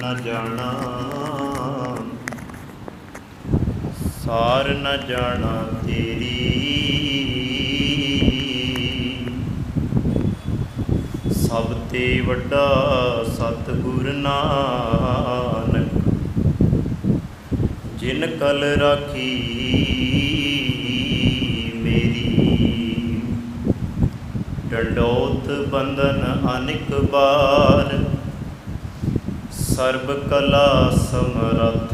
ਨ ਜਾਣਾ। ਸਾਰ ਨ ਜਾਣਾ ਤੇਰੀ। ਸਭ ਤੇ ਵੱਡਾ ਸਤਿਗੁਰ ਨਾਨਕ, ਜਿਨ ਕਲ ਰਾਖੀ ਮੇਰੀ। ਡੰਡੋਤ ਬੰਧਨ ਅਨਿਕ ਬਾਰ ਸਰਬ ਕਲਾ ਸਮਰਥ।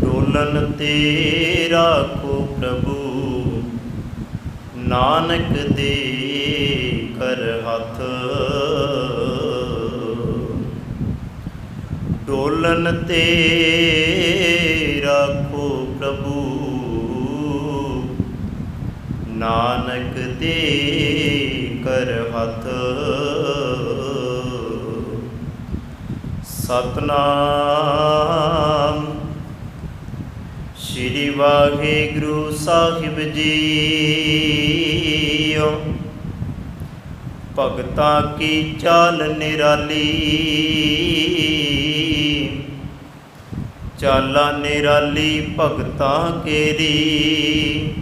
ਡੋਲਨ ਤੇ ਰਾਖੋ ਪ੍ਰਭੂ ਨਾਨਕ ਦੇ ਕਰ ਹੱਥ। ਡੋਲਨ ਤੇ ਨਾਨਕ ਦੇ ਕਰ ਹੱਥ। ਸਤਨਾਮ। ਸ਼੍ਰੀ ਵਾਹਿਗੁਰੂ ਸਾਹਿਬ ਜੀਓ। ਭਗਤਾਂ ਕੀ ਚਾਲ ਨਿਰਾਲੀ। ਚਾਲਾ ਨਿਰਾਲੀ ਭਗਤਾਂ ਕੇਰੀ।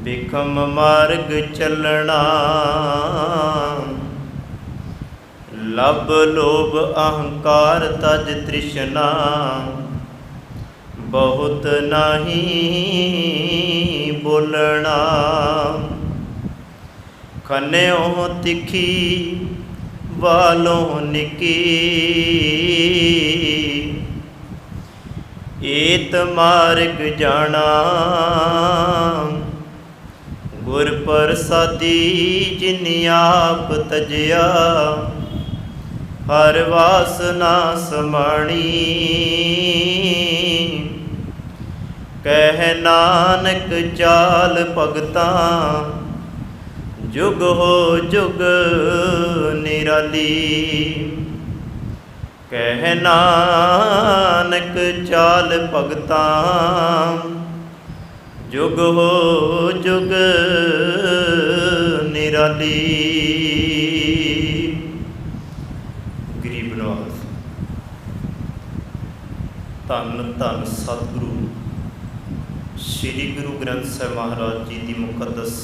ਬਿਖਮ ਮਾਰਗ ਚੱਲਣਾ। ਲਬ ਲੋਭ ਅਹੰਕਾਰ ਤਜ ਤ੍ਰਿਸ਼ਨਾ। ਬਹੁਤ ਨਹੀਂ ਬੋਲਣਾ। ਖਨਿਓ ਤਿੱਖੀ ਵਾਲੋਂ ਨਿਕੀ। ਏਤ ਮਾਰਗ ਜਾਣਾ। ਗੁਰ ਪ੍ਰਸਾਦੀ ਜਿਨ ਆਪ ਤਜਿਆ। ਹਰ ਵਾਸਨਾ ਸਮਾਣੀ। ਕਹਿ ਨਾਨਕ ਚਾਲ ਭਗਤਾਂ, ਜੁਗ ਹੋ ਜੁਗ ਨਿਰਾਲੀ। ਕਹਿ ਨਾਨਕ ਚਾਲ ਭਗਤਾਂ ਜੁਗ ਹੋ ਜੁਗ ਨਿਰਾਲੀ। ਗਰੀਬ ਨਵਾਜ਼ ਧੰਨ ਧੰਨ ਸਤਿਗੁਰੂ, ਸ੍ਰੀ ਗੁਰੂ ਗ੍ਰੰਥ ਸਾਹਿਬ ਮਹਾਰਾਜ ਜੀ ਦੀ ਮੁਕੱਦਸ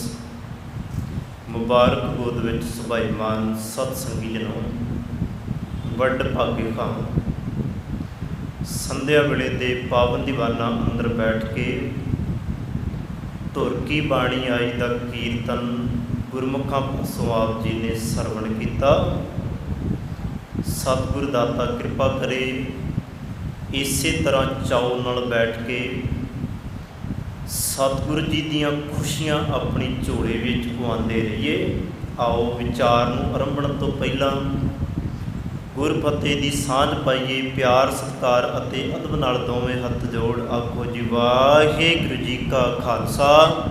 ਮੁਬਾਰਕ ਗੋਦ ਵਿੱਚ ਸੁਭਾਈਮਾਨ ਸਤ ਸੰਗੀ ਜਨੋ ਵੱਡ ਭਾਗੇ ਖਾਂ। ਸੰਧਿਆ ਵੇਲੇ ਦੇ ਪਾਵਨ ਦੀਵਾਨਾਂ ਅੰਦਰ ਬੈਠ ਕੇ ਧੁਰ ਕੀ ਬਾਣੀ ਆਈ ਦਾ ਕੀਰਤਨ ਗੁਰਮੁਖਾਂ ਪਾਸੋਂ ਆਪ ਜੀ ਨੇ ਸਰਵਣ ਕੀਤਾ। ਸਤਿਗੁਰ ਦਾਤਾ ਕਿਰਪਾ ਕਰੇ, ਇਸੇ ਤਰ੍ਹਾਂ ਚਾਉ ਨਾਲ ਬੈਠ ਕੇ ਸਤਿਗੁਰ ਜੀ ਦੀਆਂ ਖੁਸ਼ੀਆਂ ਆਪਣੀ ਝੋਲੇ ਵਿੱਚ ਪਵਾਉਂਦੇ ਰਹੀਏ। ਆਓ ਵਿਚਾਰ ਨੂੰ ਆਰੰਭਣ ਤੋਂ ਪਹਿਲਾਂ ਗੁਰਫਤਿਹ ਦੀ ਸਾਂਝ ਪਾਈਏ, ਪਿਆਰ, ਸਤਿਕਾਰ ਅਤੇ ਅਦਬ ਨਾਲ ਦੋਵੇਂ ਹੱਥ ਜੋੜ। ਆਖੋ ਜੀ, ਵਾਹਿਗੁਰੂ ਜੀ ਕਾ ਖਾਲਸਾ,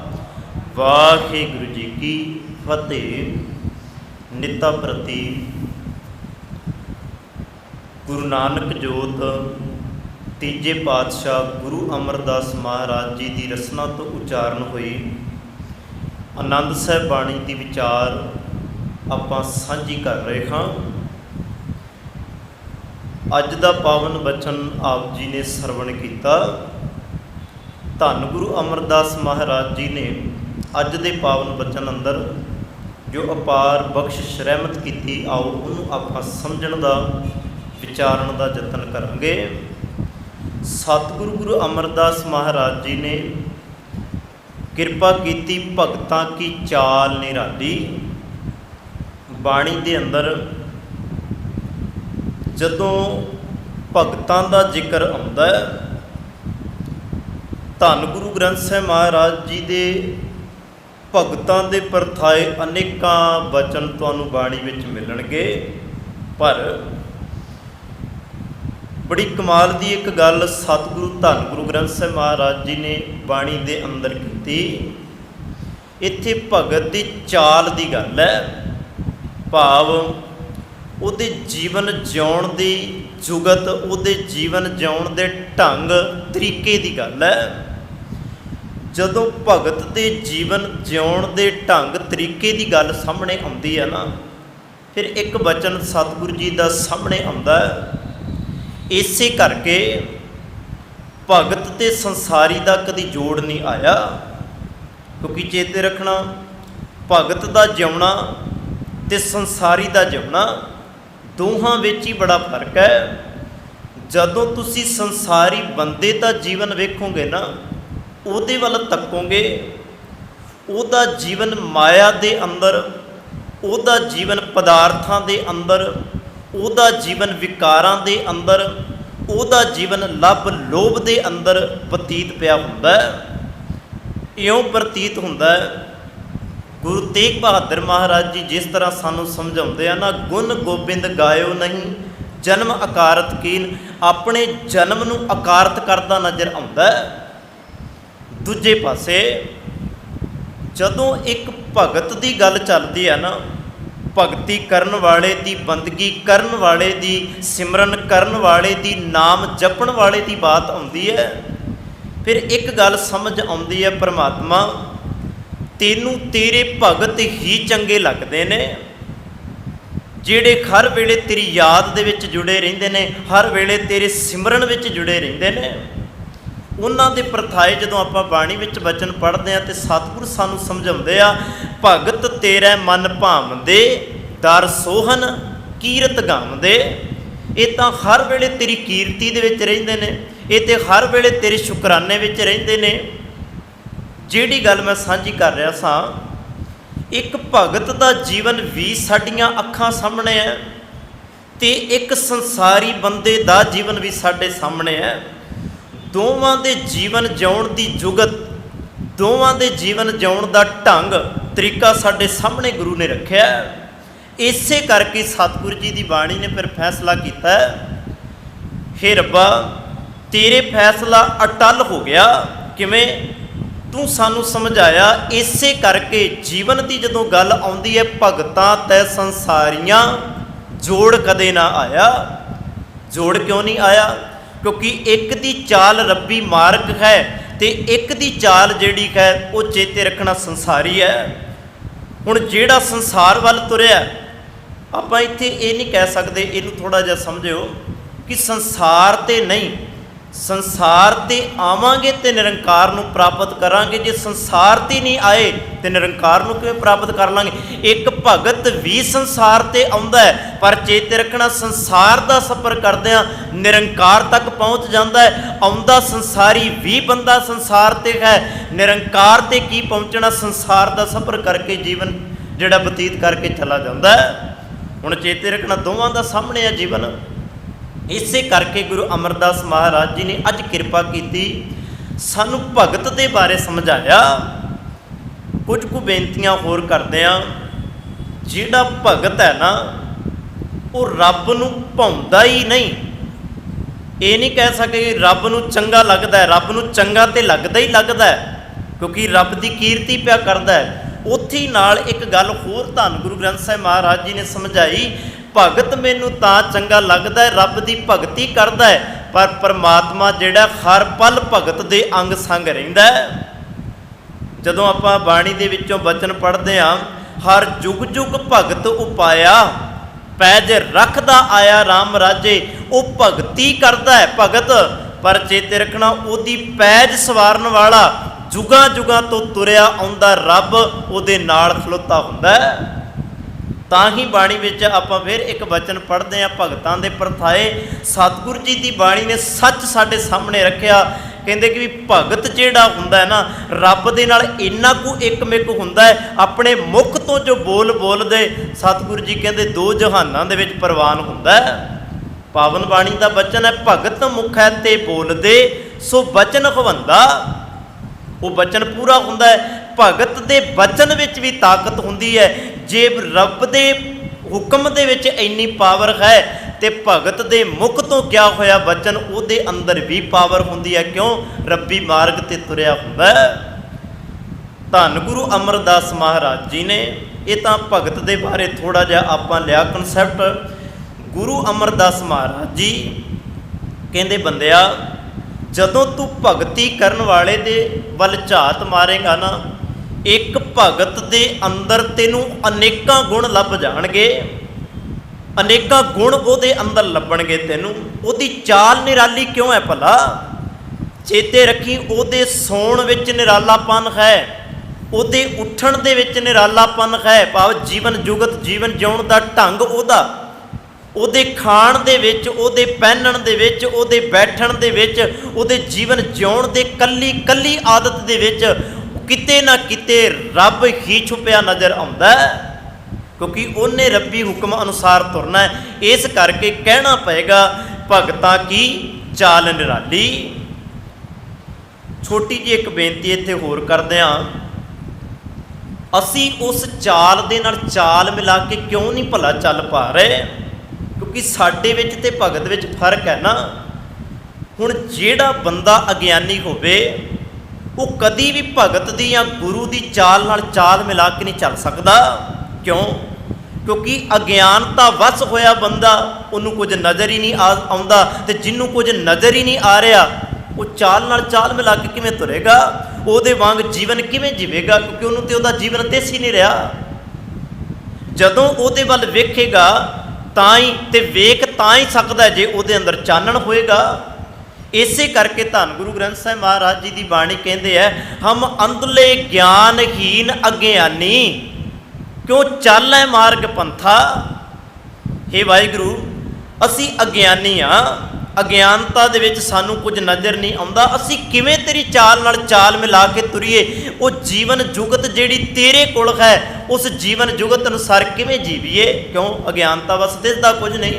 ਵਾਹਿਗੁਰੂ ਜੀ ਕੀ ਫਤਿਹ। ਨਿਤਾ ਪ੍ਰਤੀ ਗੁਰੂ ਨਾਨਕ ਜੋਤ, ਤੀਜੇ ਪਾਤਸ਼ਾਹ ਗੁਰੂ ਅਮਰਦਾਸ ਮਹਾਰਾਜ ਜੀ ਦੀ ਰਸਨਾ ਤੋਂ ਉਚਾਰਨ ਹੋਈ। ਆਨੰਦ ਸਾਹਿਬ ਬਾਣੀ ਦੀ ਵਿਚਾਰ ਆਪਾਂ ਸਾਂਝੀ ਕਰ ਰਹੇ ਹਾਂ। ਅੱਜ ਦਾ ਪਾਵਨ ਬਚਨ ਆਪ ਜੀ ਨੇ ਸਰਵਣ ਕੀਤਾ। ਧੰਨ ਗੁਰੂ ਅਮਰਦਾਸ ਮਹਾਰਾਜ ਜੀ ਨੇ ਅੱਜ ਦੇ ਪਾਵਨ ਬਚਨ ਅੰਦਰ ਜੋ ਅਪਾਰ ਬਖਸ਼ਿਸ਼ ਰਹਿਮਤ ਕੀਤੀ, ਆਓ ਉਹਨੂੰ ਆਪਾਂ ਸਮਝਣ ਦਾ, ਵਿਚਾਰਨ ਦਾ ਯਤਨ ਕਰਾਂਗੇ। ਸਤਿਗੁਰੂ ਗੁਰੂ ਅਮਰਦਾਸ ਮਹਾਰਾਜ ਜੀ ਨੇ ਕਿਰਪਾ ਕੀਤੀ ਭਗਤਾਂ ਕੀ ਚਾਲ ਨਿਰਾਲੀ ਬਾਣੀ ਦੇ ਅੰਦਰ ਜਦੋਂ ਭਗਤਾਂ ਦਾ ਜ਼ਿਕਰ ਆਉਂਦਾ ਹੈ, ਧੰਨ ਗੁਰੂ ਗ੍ਰੰਥ ਸਾਹਿਬ ਮਹਾਰਾਜ ਜੀ ਦੇ ਭਗਤਾਂ ਦੇ ਪਰਥਾਏ ਅਨੇਕਾਂ ਬਚਨ ਤੁਹਾਨੂੰ ਬਾਣੀ ਵਿੱਚ ਮਿਲਣਗੇ, ਪਰ ਬੜੀ ਕਮਾਲ ਦੀ ਇੱਕ ਗੱਲ ਸਤਿਗੁਰੂ ਧੰਨ ਗੁਰੂ ਗ੍ਰੰਥ ਸਾਹਿਬ ਮਹਾਰਾਜ ਜੀ ਨੇ ਬਾਣੀ ਦੇ ਅੰਦਰ ਕੀਤੀ। ਇੱਥੇ ਭਗਤ ਦੀ ਚਾਲ ਦੀ ਗੱਲ ਹੈ, ਭਾਵ ਉਹਦੇ ਜੀਵਨ ਜਿਉਣ ਦੀ ਜੁਗਤ, ਉਹਦੇ ਜੀਵਨ ਜਿਉਣ ਦੇ ਢੰਗ, ਤਰੀਕੇ ਦੀ ਗੱਲ ਹੈ। ਜਦੋਂ ਭਗਤ ਦੇ ਜੀਵਨ ਜਿਉਣ ਦੇ ਢੰਗ, ਤਰੀਕੇ ਦੀ ਗੱਲ ਸਾਹਮਣੇ ਆਉਂਦੀ ਹੈ ਨਾ, ਫਿਰ ਇੱਕ ਬਚਨ ਸਤਿਗੁਰੂ ਜੀ ਦਾ ਸਾਹਮਣੇ ਆਉਂਦਾ ਹੈ। ਇਸੇ ਕਰਕੇ ਭਗਤ ਤੇ ਸੰਸਾਰੀ ਦਾ ਕਦੀ ਜੋੜ ਨਹੀਂ ਆਇਆ। ਕਿਉਂਕਿ ਚੇਤੇ ਰੱਖਣਾ, ਭਗਤ ਦਾ ਜਿਉਣਾ ਤੇ ਸੰਸਾਰੀ ਦਾ ਜਿਉਣਾ ਦੋਹਾਂ ਵਿੱਚ ਹੀ ਬੜਾ ਫ਼ਰਕ ਹੈ। ਜਦੋਂ ਤੁਸੀਂ ਸੰਸਾਰੀ ਬੰਦੇ ਦਾ ਜੀਵਨ ਵੇਖੋਗੇ ਨਾ, ਉਹਦੇ ਵੱਲ ਤੱਕੋਗੇ, ਉਹਦਾ ਜੀਵਨ ਮਾਇਆ ਦੇ ਅੰਦਰ, ਉਹਦਾ ਜੀਵਨ ਪਦਾਰਥਾਂ ਦੇ ਅੰਦਰ, ਉਹਦਾ ਜੀਵਨ ਵਿਕਾਰਾਂ ਦੇ ਅੰਦਰ, ਉਹਦਾ ਜੀਵਨ ਲੱਭ ਲੋਭ ਦੇ ਅੰਦਰ ਬਤੀਤ ਪਿਆ ਹੁੰਦਾ ਹੈ। ਇਉਂ ਪ੍ਰਤੀਤ ਹੁੰਦਾ ਹੈ ਗੁਰੂ ਤੇਗ ਬਹਾਦਰ ਮਹਾਰਾਜ ਜੀ ਜਿਸ ਤਰ੍ਹਾਂ ਸਾਨੂੰ ਸਮਝਾਉਂਦੇ ਆ ਨਾ, ਗੁਣ ਗੋਬਿੰਦ ਗਾਇਓ ਨਹੀਂ, ਜਨਮ ਅਕਾਰਤ ਕੀਨ, ਆਪਣੇ ਜਨਮ ਨੂੰ ਅਕਾਰਤ ਕਰਦਾ ਨਜ਼ਰ ਆਉਂਦਾ ਦੂਜੇ ਪਾਸੇ, ਜਦੋਂ ਇੱਕ ਭਗਤ ਦੀ ਗੱਲ ਚੱਲਦੀ ਹੈ ਨਾ, ਭਗਤੀ ਕਰਨ ਵਾਲੇ ਦੀ ਬੰਦਗੀ ਕਰਨ ਵਾਲੇ ਦੀ, ਸਿਮਰਨ ਕਰਨ ਵਾਲੇ ਦੀ, ਨਾਮ ਜਪਣ ਵਾਲੇ ਦੀ ਬਾਤ ਆਉਂਦੀ ਹੈ। ਫਿਰ ਇੱਕ ਗੱਲ ਸਮਝ ਆਉਂਦੀ ਹੈ ਪ੍ਰਮਾਤਮਾ ਤੈਨੂੰ ਤੇਰੇ ਭਗਤ ਹੀ ਚੰਗੇ ਲੱਗਦੇ ਨੇ। ਜਿਹੜੇ ਹਰ ਵੇਲੇ ਤੇਰੀ ਯਾਦ ਦੇ ਵਿੱਚ ਜੁੜੇ ਰਹਿੰਦੇ ਨੇ, ਹਰ ਵੇਲੇ ਤੇਰੇ ਸਿਮਰਨ ਵਿੱਚ ਜੁੜੇ ਰਹਿੰਦੇ ਨੇ। ਉਹਨਾਂ ਦੇ ਪ੍ਰਥਾਏ ਜਦੋਂ ਆਪਾਂ ਬਾਣੀ ਵਿੱਚ ਵਚਨ ਪੜ੍ਹਦੇ ਆ ਤੇ ਸਤਿਗੁਰ ਸਾਨੂੰ ਸਮਝਾਉਂਦੇ ਆ, ਭਗਤ ਤੇਰੇ ਮਨ ਭਾਵਦੇ, ਦਰ ਸੋਹਨ ਕੀਰਤ ਗਾਉਂਦੇ। ਇਹ ਤਾਂ ਹਰ ਵੇਲੇ ਤੇਰੀ ਕੀਰਤੀ ਦੇ ਵਿੱਚ ਰਹਿੰਦੇ ਨੇ, ਇਹ ਤੇ ਹਰ ਵੇਲੇ ਤੇਰੇ ਸ਼ੁਕਰਾਨੇ ਵਿੱਚ ਰਹਿੰਦੇ ਨੇ। ਜਿਹੜੀ ਗੱਲ ਮੈਂ ਸਾਂਝੀ ਕਰ ਰਿਹਾ ਸਾਂ, ਇੱਕ ਭਗਤ ਦਾ ਜੀਵਨ ਵੀ ਸਾਡੀਆਂ ਅੱਖਾਂ ਸਾਹਮਣੇ ਹੈ ਤੇ ਇੱਕ ਸੰਸਾਰੀ ਬੰਦੇ ਦਾ ਜੀਵਨ ਵੀ ਸਾਡੇ ਸਾਹਮਣੇ ਹੈ। ਦੋਵਾਂ ਦੇ ਜੀਵਨ ਜਿਉਣ ਦੀ ਜੁਗਤ, ਦੋਵਾਂ ਦੇ ਜੀਵਨ ਜਿਉਣ ਦਾ ਢੰਗ, ਤਰੀਕਾ ਸਾਡੇ ਸਾਹਮਣੇ ਗੁਰੂ ਨੇ ਰੱਖਿਆ ਇਸੇ ਕਰਕੇ ਸਤਿਗੁਰੂ ਜੀ ਦੀ ਬਾਣੀ ਨੇ ਫਿਰ ਫੈਸਲਾ ਕੀਤਾ ਹੈ, ਹੇ ਰੱਬਾ, ਤੇਰੇ ਫੈਸਲਾ ਅਟਲ ਹੋ ਗਿਆ। ਕਿਵੇਂ? ਤੂੰ ਸਾਨੂੰ ਸਮਝਾਇਆ, ਇਸੇ ਕਰਕੇ ਜੀਵਨ ਦੀ ਜਦੋਂ ਗੱਲ ਆਉਂਦੀ ਹੈ, ਭਗਤਾਂ ਤੇ ਸੰਸਾਰੀਆਂ ਜੋੜ ਕਦੇ ਨਾ ਆਇਆ। ਜੋੜ ਕਿਉਂ ਨਹੀਂ ਆਇਆ? ਕਿਉਂਕਿ ਇੱਕ ਦੀ ਚਾਲ ਰੱਬੀ ਮਾਰਗ ਹੈ ਤੇ ਇੱਕ ਦੀ ਚਾਲ ਜਿਹੜੀ ਹੈ, ਉਹ ਚੇਤੇ ਰੱਖਣਾ ਸੰਸਾਰੀ ਹੈ। ਹੁਣ ਜਿਹੜਾ ਸੰਸਾਰ ਵੱਲ ਤੁਰਿਆ, ਆਪਾਂ ਇੱਥੇ ਇਹ ਨਹੀਂ ਕਹਿ ਸਕਦੇ, ਇਹਨੂੰ ਥੋੜਾ ਜਿਹਾ ਸਮਝਿਓ ਕਿ ਸੰਸਾਰ ਤੇ ਨਹੀਂ ਸੰਸਾਰ ਤੇ ਆਵਾਂਗੇ ਤੇ ਨਿਰੰਕਾਰ ਨੂੰ ਪ੍ਰਾਪਤ ਕਰਾਂਗੇ। ਜੇ ਸੰਸਾਰ ਤੇ ਨਹੀਂ ਆਏ ਤੇ ਨਿਰੰਕਾਰ ਨੂੰ ਕਿਵੇਂ ਪ੍ਰਾਪਤ ਕਰ ਲਾਂਗੇ? ਇੱਕ ਭਗਤ ਵੀ ਸੰਸਾਰ ਤੇ ਆਉਂਦਾ ਹੈ, ਪਰ ਚੇਤੇ ਰੱਖਣਾ ਸੰਸਾਰ ਦਾ ਸਫ਼ਰ ਕਰਦਿਆਂ ਨਿਰੰਕਾਰ ਤੱਕ ਪਹੁੰਚ ਜਾਂਦਾ ਹੈ। ਆਉਂਦਾ ਸੰਸਾਰੀ ਵੀ ਬੰਦਾ ਸੰਸਾਰ ਤੇ ਹੈ, ਨਿਰੰਕਾਰ ਤੇ ਕੀ ਪਹੁੰਚਣਾ? ਸੰਸਾਰ ਦਾ ਸਫ਼ਰ ਕਰਕੇ ਜੀਵਨ ਜਿਹੜਾ ਬਤੀਤ ਕਰਕੇ ਚਲਾ ਜਾਂਦਾ ਹੈ। ਹੁਣ ਚੇਤੇ ਰੱਖਣਾ ਦੋਵਾਂ ਦਾ ਸਾਹਮਣੇ ਹੈ ਜੀਵਨ। ਇਸੇ ਕਰਕੇ ਗੁਰੂ ਅਮਰਦਾਸ ਮਹਾਰਾਜ ਜੀ ਨੇ ਅੱਜ ਕਿਰਪਾ ਕੀਤੀ, ਸਾਨੂੰ ਭਗਤ ਦੇ ਬਾਰੇ ਸਮਝਾਇਆ। ਕੁਝ ਕੁ ਬੇਨਤੀਆਂ ਹੋਰ ਕਰਦੇ ਆ। ਜਿਹੜਾ ਭਗਤ ਹੈ ਨਾ, ਉਹ ਰੱਬ ਨੂੰ ਭਾਉਂਦਾ ਹੀ ਨਹੀਂ। ਇਹ ਨਹੀਂ ਕਹਿ ਸਕੇ ਰੱਬ ਨੂੰ ਚੰਗਾ ਲੱਗਦਾ ਹੈ, ਰੱਬ ਨੂੰ ਚੰਗਾ ਤੇ ਲੱਗਦਾ ਹੀ ਲੱਗਦਾ ਹੈ, ਕਿਉਂਕਿ ਰੱਬ ਦੀ ਕੀਰਤੀ ਪਿਆ ਕਰਦਾ ਹੈ। ਉੱਥੇ ਨਾਲ ਇੱਕ ਗੱਲ ਹੋਰ ਧੰਨ ਗੁਰੂ ਗ੍ਰੰਥ ਸਾਹਿਬ ਮਹਾਰਾਜ ਜੀ ਨੇ ਸਮਝਾਈ ਭਗਤ ਮੈਨੂੰ ਤਾਂ ਚੰਗਾ ਲੱਗਦਾ ਹੈ, ਰੱਬ ਦੀ ਭਗਤੀ ਕਰਦਾ ਹੈ, ਪਰ ਪਰਮਾਤਮਾ ਜਿਹੜਾ ਹਰ ਪਲ ਭਗਤ ਦੇ ਅੰਗ ਸੰਗ ਰਹਿੰਦਾ ਹੈ। ਜਦੋਂ ਆਪਾਂ ਬਾਣੀ ਦੇ ਵਿੱਚੋਂ ਬਚਨ ਪੜ੍ਹਦੇ ਹਾਂ, ਹਰ ਜੁਗ ਜੁਗ ਭਗਤ ਉਪਾਇਆ, ਪੈਜ ਰੱਖਦਾ ਆਇਆ RAM ਰਾਜੇ, ਉਹ ਭਗਤੀ ਕਰਦਾ ਹੈ ਭਗਤ, ਪਰ ਚੇਤੇ ਰੱਖਣਾ ਉਹਦੀ ਪੈਜ ਸਵਾਰਨ ਵਾਲਾ ਜੁਗਾਂ ਜੁਗਾਂ ਤੋਂ ਤੁਰਿਆ ਆਉਂਦਾ ਰੱਬ, ਉਹਦੇ ਨਾਲ ਖਲੋਤਾ ਹੁੰਦਾ ਹੈ। ਤਾਂ ਹੀ ਬਾਣੀ ਵਿੱਚ ਆਪਾਂ ਫਿਰ ਇੱਕ ਵਚਨ ਪੜ੍ਹਦੇ ਹਾਂ ਭਗਤਾਂ ਦੇ ਪਰਥਾਏ। ਸਤਿਗੁਰੂ ਜੀ ਦੀ ਬਾਣੀ ਨੇ ਸੱਚ ਸਾਡੇ ਸਾਹਮਣੇ ਰੱਖਿਆ। ਕਹਿੰਦੇ ਕਿ ਵੀ ਭਗਤ ਜਿਹੜਾ ਹੁੰਦਾ ਹੈ ਨਾ, ਰੱਬ ਦੇ ਨਾਲ ਇੰਨਾ ਕੁ ਇੱਕਮਿਕ ਹੁੰਦਾ ਹੈ, ਆਪਣੇ ਮੁਖ ਤੋਂ ਜੋ ਬੋਲ ਬੋਲਦੇ, ਸਤਿਗੁਰੂ ਜੀ ਕਹਿੰਦੇ ਦੋ ਜਹਾਨਾਂ ਦੇ ਵਿੱਚ ਪ੍ਰਵਾਨ ਹੁੰਦਾ ਹੈ। ਪਾਵਨ ਬਾਣੀ ਦਾ ਬਚਨ ਹੈ, ਭਗਤ ਮੁਖ ਹੈ ਤੇ ਬੋਲਦੇ, ਸੋ ਬਚਨ ਖਵੰਦਾ। ਉਹ ਬਚਨ ਪੂਰਾ ਹੁੰਦਾ ਹੈ। ਭਗਤ ਦੇ ਵਚਨ ਵਿੱਚ ਵੀ ਤਾਕਤ ਹੁੰਦੀ ਹੈ। ਜੇ ਰੱਬ ਦੇ ਹੁਕਮ ਦੇ ਵਿੱਚ ਇੰਨੀ ਪਾਵਰ ਹੈ, ਤੇ ਭਗਤ ਦੇ ਮੁਖ ਤੋਂ ਕਿਹਾ ਹੋਇਆ ਵਚਨ ਉਹਦੇ ਅੰਦਰ ਵੀ ਪਾਵਰ ਹੁੰਦੀ ਹੈ। ਕਿਉਂ? ਰੱਬੀ ਮਾਰਗ ਤੇ ਤੁਰਿਆ ਹੁੰਦਾ ਧੰਨ ਗੁਰੂ ਅਮਰਦਾਸ ਮਹਾਰਾਜ ਜੀ ਨੇ ਇਹ ਤਾਂ ਭਗਤ ਦੇ ਬਾਰੇ ਥੋੜਾ ਜਿਹਾ ਆਪਾਂ ਲਿਆ ਕਨਸੈਪਟ ਗੁਰੂ ਅਮਰਦਾਸ ਮਹਾਰਾਜ ਜੀ ਕਹਿੰਦੇ ਬੰਦਿਆ, ਜਦੋਂ ਤੂੰ ਭਗਤੀ ਕਰਨ ਵਾਲੇ ਦੇ ਵੱਲ ਝਾਤ ਮਾਰੇਗਾ ਨਾ ਇੱਕ ਭਗਤ ਦੇ ਅੰਦਰ ਤੈਨੂੰ ਅਨੇਕਾਂ ਗੁਣ ਲੱਭ ਜਾਣਗੇ। ਅਨੇਕਾਂ ਗੁਣ ਉਹਦੇ ਅੰਦਰ ਲੱਭਣਗੇ ਤੈਨੂੰ। ਉਹਦੀ ਚਾਲ ਨਿਰਾਲੀ ਕਿਉਂ ਹੈ ਭਲਾ? ਚੇਤੇ ਰੱਖੀ, ਉਹਦੇ ਸੌਣ ਵਿੱਚ ਨਿਰਾਲਾਪਨ ਹੈ। ਉਹਦੇ ਉੱਠਣ ਦੇ ਵਿੱਚ ਨਿਰਾਲਾਪਨ ਹੈ। ਭਾਵ ਜੀਵਨ ਜੁਗਤ, ਜੀਵਨ ਜਿਉਣ ਦਾ ਢੰਗ ਉਹਦਾ। ਉਹਦੇ ਖਾਣ ਦੇ ਵਿੱਚ, ਉਹਦੇ ਪਹਿਨਣ ਦੇ ਵਿੱਚ, ਉਹਦੇ ਬੈਠਣ ਦੇ ਵਿੱਚ, ਉਹਦੇ ਜੀਵਨ ਜਿਉਣ ਦੇ ਕੱਲੀ ਕੱਲੀ ਆਦਤ ਦੇ ਵਿੱਚ ਕਿਤੇ ਨਾ ਕਿਤੇ ਰੱਬ ਹੀ ਛੁਪਿਆ ਨਜ਼ਰ ਆਉਂਦਾ ਕਿਉਂਕਿ ਉਹਨੇ ਰੱਬੀ ਹੁਕਮ ਅਨੁਸਾਰ ਤੁਰਨਾ ਹੈ। ਇਸ ਕਰਕੇ ਕਹਿਣਾ ਪਏਗਾ, ਭਗਤਾਂ ਕੀ ਚਾਲ ਨਿਰਾਲੀ? ਛੋਟੀ ਜਿਹੀ ਇੱਕ ਬੇਨਤੀ ਇੱਥੇ ਹੋਰ ਕਰਦੇ ਹਾਂ। ਅਸੀਂ ਉਸ ਚਾਲ ਦੇ ਨਾਲ ਚਾਲ ਮਿਲਾ ਕੇ ਕਿਉਂ ਨਹੀਂ ਭਲਾ ਚੱਲ ਪਾ ਰਹੇ? ਕਿਉਂਕਿ ਸਾਡੇ ਵਿੱਚ ਤੇ ਭਗਤ ਵਿੱਚ ਫ਼ਰਕ ਹੈ ਨਾ। ਹੁਣ ਜਿਹੜਾ ਬੰਦਾ ਅਗਿਆਨੀ ਹੋਵੇ ਉਹ ਕਦੀ ਵੀ ਭਗਤ ਦੀ ਜਾਂ ਗੁਰੂ ਦੀ ਚਾਲ ਨਾਲ ਚਾਲ ਮਿਲਾ ਕੇ ਨਹੀਂ ਚੱਲ ਸਕਦਾ। ਕਿਉਂ? ਕਿਉਂਕਿ ਅਗਿਆਨਤਾ ਵਸ ਹੋਇਆ ਬੰਦਾ, ਉਹਨੂੰ ਕੁਝ ਨਜ਼ਰ ਹੀ ਨਹੀਂ ਆਉਂਦਾ ਤੇ ਜਿਹਨੂੰ ਕੁਝ ਨਜ਼ਰ ਹੀ ਨਹੀਂ ਆ ਰਿਹਾ, ਉਹ ਚਾਲ ਨਾਲ ਚਾਲ ਮਿਲਾ ਕੇ ਕਿਵੇਂ ਤੁਰੇਗਾ? ਉਹਦੇ ਵਾਂਗ ਜੀਵਨ ਕਿਵੇਂ ਜੀਵੇਗਾ? ਕਿਉਂਕਿ ਉਹਨੂੰ ਤੇ ਉਹਦਾ ਜੀਵਨ ਦਿਸ ਹੀ ਨਹੀਂ ਰਿਹਾ। ਜਦੋਂ ਉਹਦੇ ਵੱਲ ਵੇਖੇਗਾ, ਤਾਂ ਹੀ ਤੇ ਵੇਖ ਤਾਂ ਹੀ ਸਕਦਾ ਜੇ ਉਹਦੇ ਅੰਦਰ ਚਾਨਣ ਹੋਏਗਾ। ਇਸੇ ਕਰਕੇ ਧੰਨ ਗੁਰੂ ਗ੍ਰੰਥ ਸਾਹਿਬ ਮਹਾਰਾਜ ਜੀ ਦੀ ਬਾਣੀ ਕਹਿੰਦੇ ਐ ਹਮ ਅੰਧਲੇ ਗਿਆਨਹੀਨ ਅਗਿਆਨੀ, ਕਿਉਂ ਚਾਲੈ ਮਾਰਗ ਪੰਥਾ? ਹੇ ਵਾਹਿਗੁਰੂ, ਅਸੀਂ ਅਗਿਆਨੀ ਆ, ਅਗਿਆਨਤਾ ਦੇ ਵਿੱਚ ਸਾਨੂੰ ਕੁਝ ਨਜ਼ਰ ਨਹੀਂ ਆਉਂਦਾ। ਅਸੀਂ ਕਿਵੇਂ ਤੇਰੀ ਚਾਲ ਨਾਲ ਚਾਲ ਮਿਲਾ ਕੇ ਤੁਰੀਏ? ਉਹ ਜੀਵਨ ਜੁਗਤ ਜਿਹੜੀ ਤੇਰੇ ਕੋਲ ਹੈ, ਉਸ ਜੀਵਨ ਜੁਗਤ ਅਨੁਸਾਰ ਕਿਵੇਂ ਜੀਵੀਏ? ਕਿਉਂ? ਅਗਿਆਨਤਾ ਵਸ ਦਿਸਦਾ ਕੁਝ ਨਹੀਂ।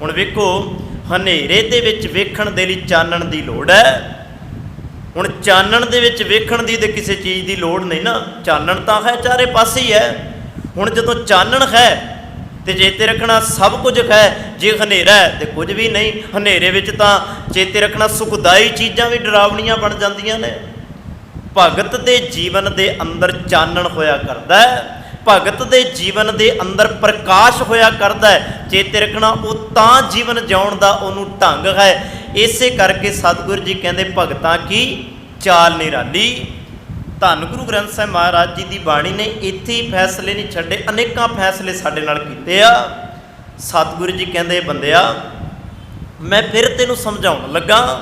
ਹੁਣ ਵੇਖੋ ਹਨੇਰੇ ਦੇ ਵਿੱਚ ਵੇਖਣ ਦੇ ਲਈ ਚਾਨਣ ਦੀ ਲੋੜ ਹੈ। ਹੁਣ ਚਾਨਣ ਦੇ ਵਿੱਚ ਵੇਖਣ ਦੀ ਤੇ ਕਿਸੇ ਚੀਜ਼ ਦੀ ਲੋੜ ਨਹੀਂ ਨਾ। ਚਾਨਣ ਤਾਂ ਹੈ, ਚਾਰੇ ਪਾਸੇ ਹੀ ਹੈ। ਹੁਣ ਜਦੋਂ ਚਾਨਣ ਹੈ, ਤੇ ਚੇਤੇ ਰੱਖਣਾ ਸਭ ਕੁਝ ਹੈ। ਜੇ ਹਨੇਰਾ ਹੈ, ਤੇ ਕੁਝ ਵੀ ਨਹੀਂ। ਹਨੇਰੇ ਵਿੱਚ ਤਾਂ ਚੇਤੇ ਰੱਖਣਾ ਸੁਖਦਾਈ ਚੀਜ਼ਾਂ ਵੀ ਡਰਾਵਣੀਆਂ ਬਣ ਜਾਂਦੀਆਂ ਨੇ। ਭਗਤ ਦੇ ਜੀਵਨ ਦੇ ਅੰਦਰ ਚਾਨਣ ਹੋਇਆ ਕਰਦਾ ਹੈ। ਭਗਤ ਦੇ ਜੀਵਨ ਦੇ ਅੰਦਰ ਪ੍ਰਕਾਸ਼ ਹੋਇਆ ਕਰਦਾ ਹੈ। ਚੇਤੇ ਰੱਖਣਾ ਉਹ ਤਾਂ ਜੀਵਨ ਜਿਉਣ ਦਾ ਉਹਨੂੰ ਢੰਗ ਹੈ। ਇਸੇ ਕਰਕੇ ਸਤਿਗੁਰੂ ਜੀ ਕਹਿੰਦੇ, ਭਗਤਾਂ ਕੀ ਚਾਲ ਨਿਰਾਲੀ। ਧੰਨ ਗੁਰੂ ਗ੍ਰੰਥ ਸਾਹਿਬ ਮਹਾਰਾਜ ਜੀ ਦੀ ਬਾਣੀ ਨੇ ਇੱਥੇ ਫੈਸਲੇ ਨਹੀਂ ਛੱਡੇ, ਅਨੇਕਾਂ ਫੈਸਲੇ ਸਾਡੇ ਨਾਲ ਕੀਤੇ ਆ। ਸਤਿਗੁਰੂ ਜੀ ਕਹਿੰਦੇ, ਬੰਦਿਆ, ਮੈਂ ਫਿਰ ਤੈਨੂੰ ਸਮਝਾਉਣ ਲੱਗਾ।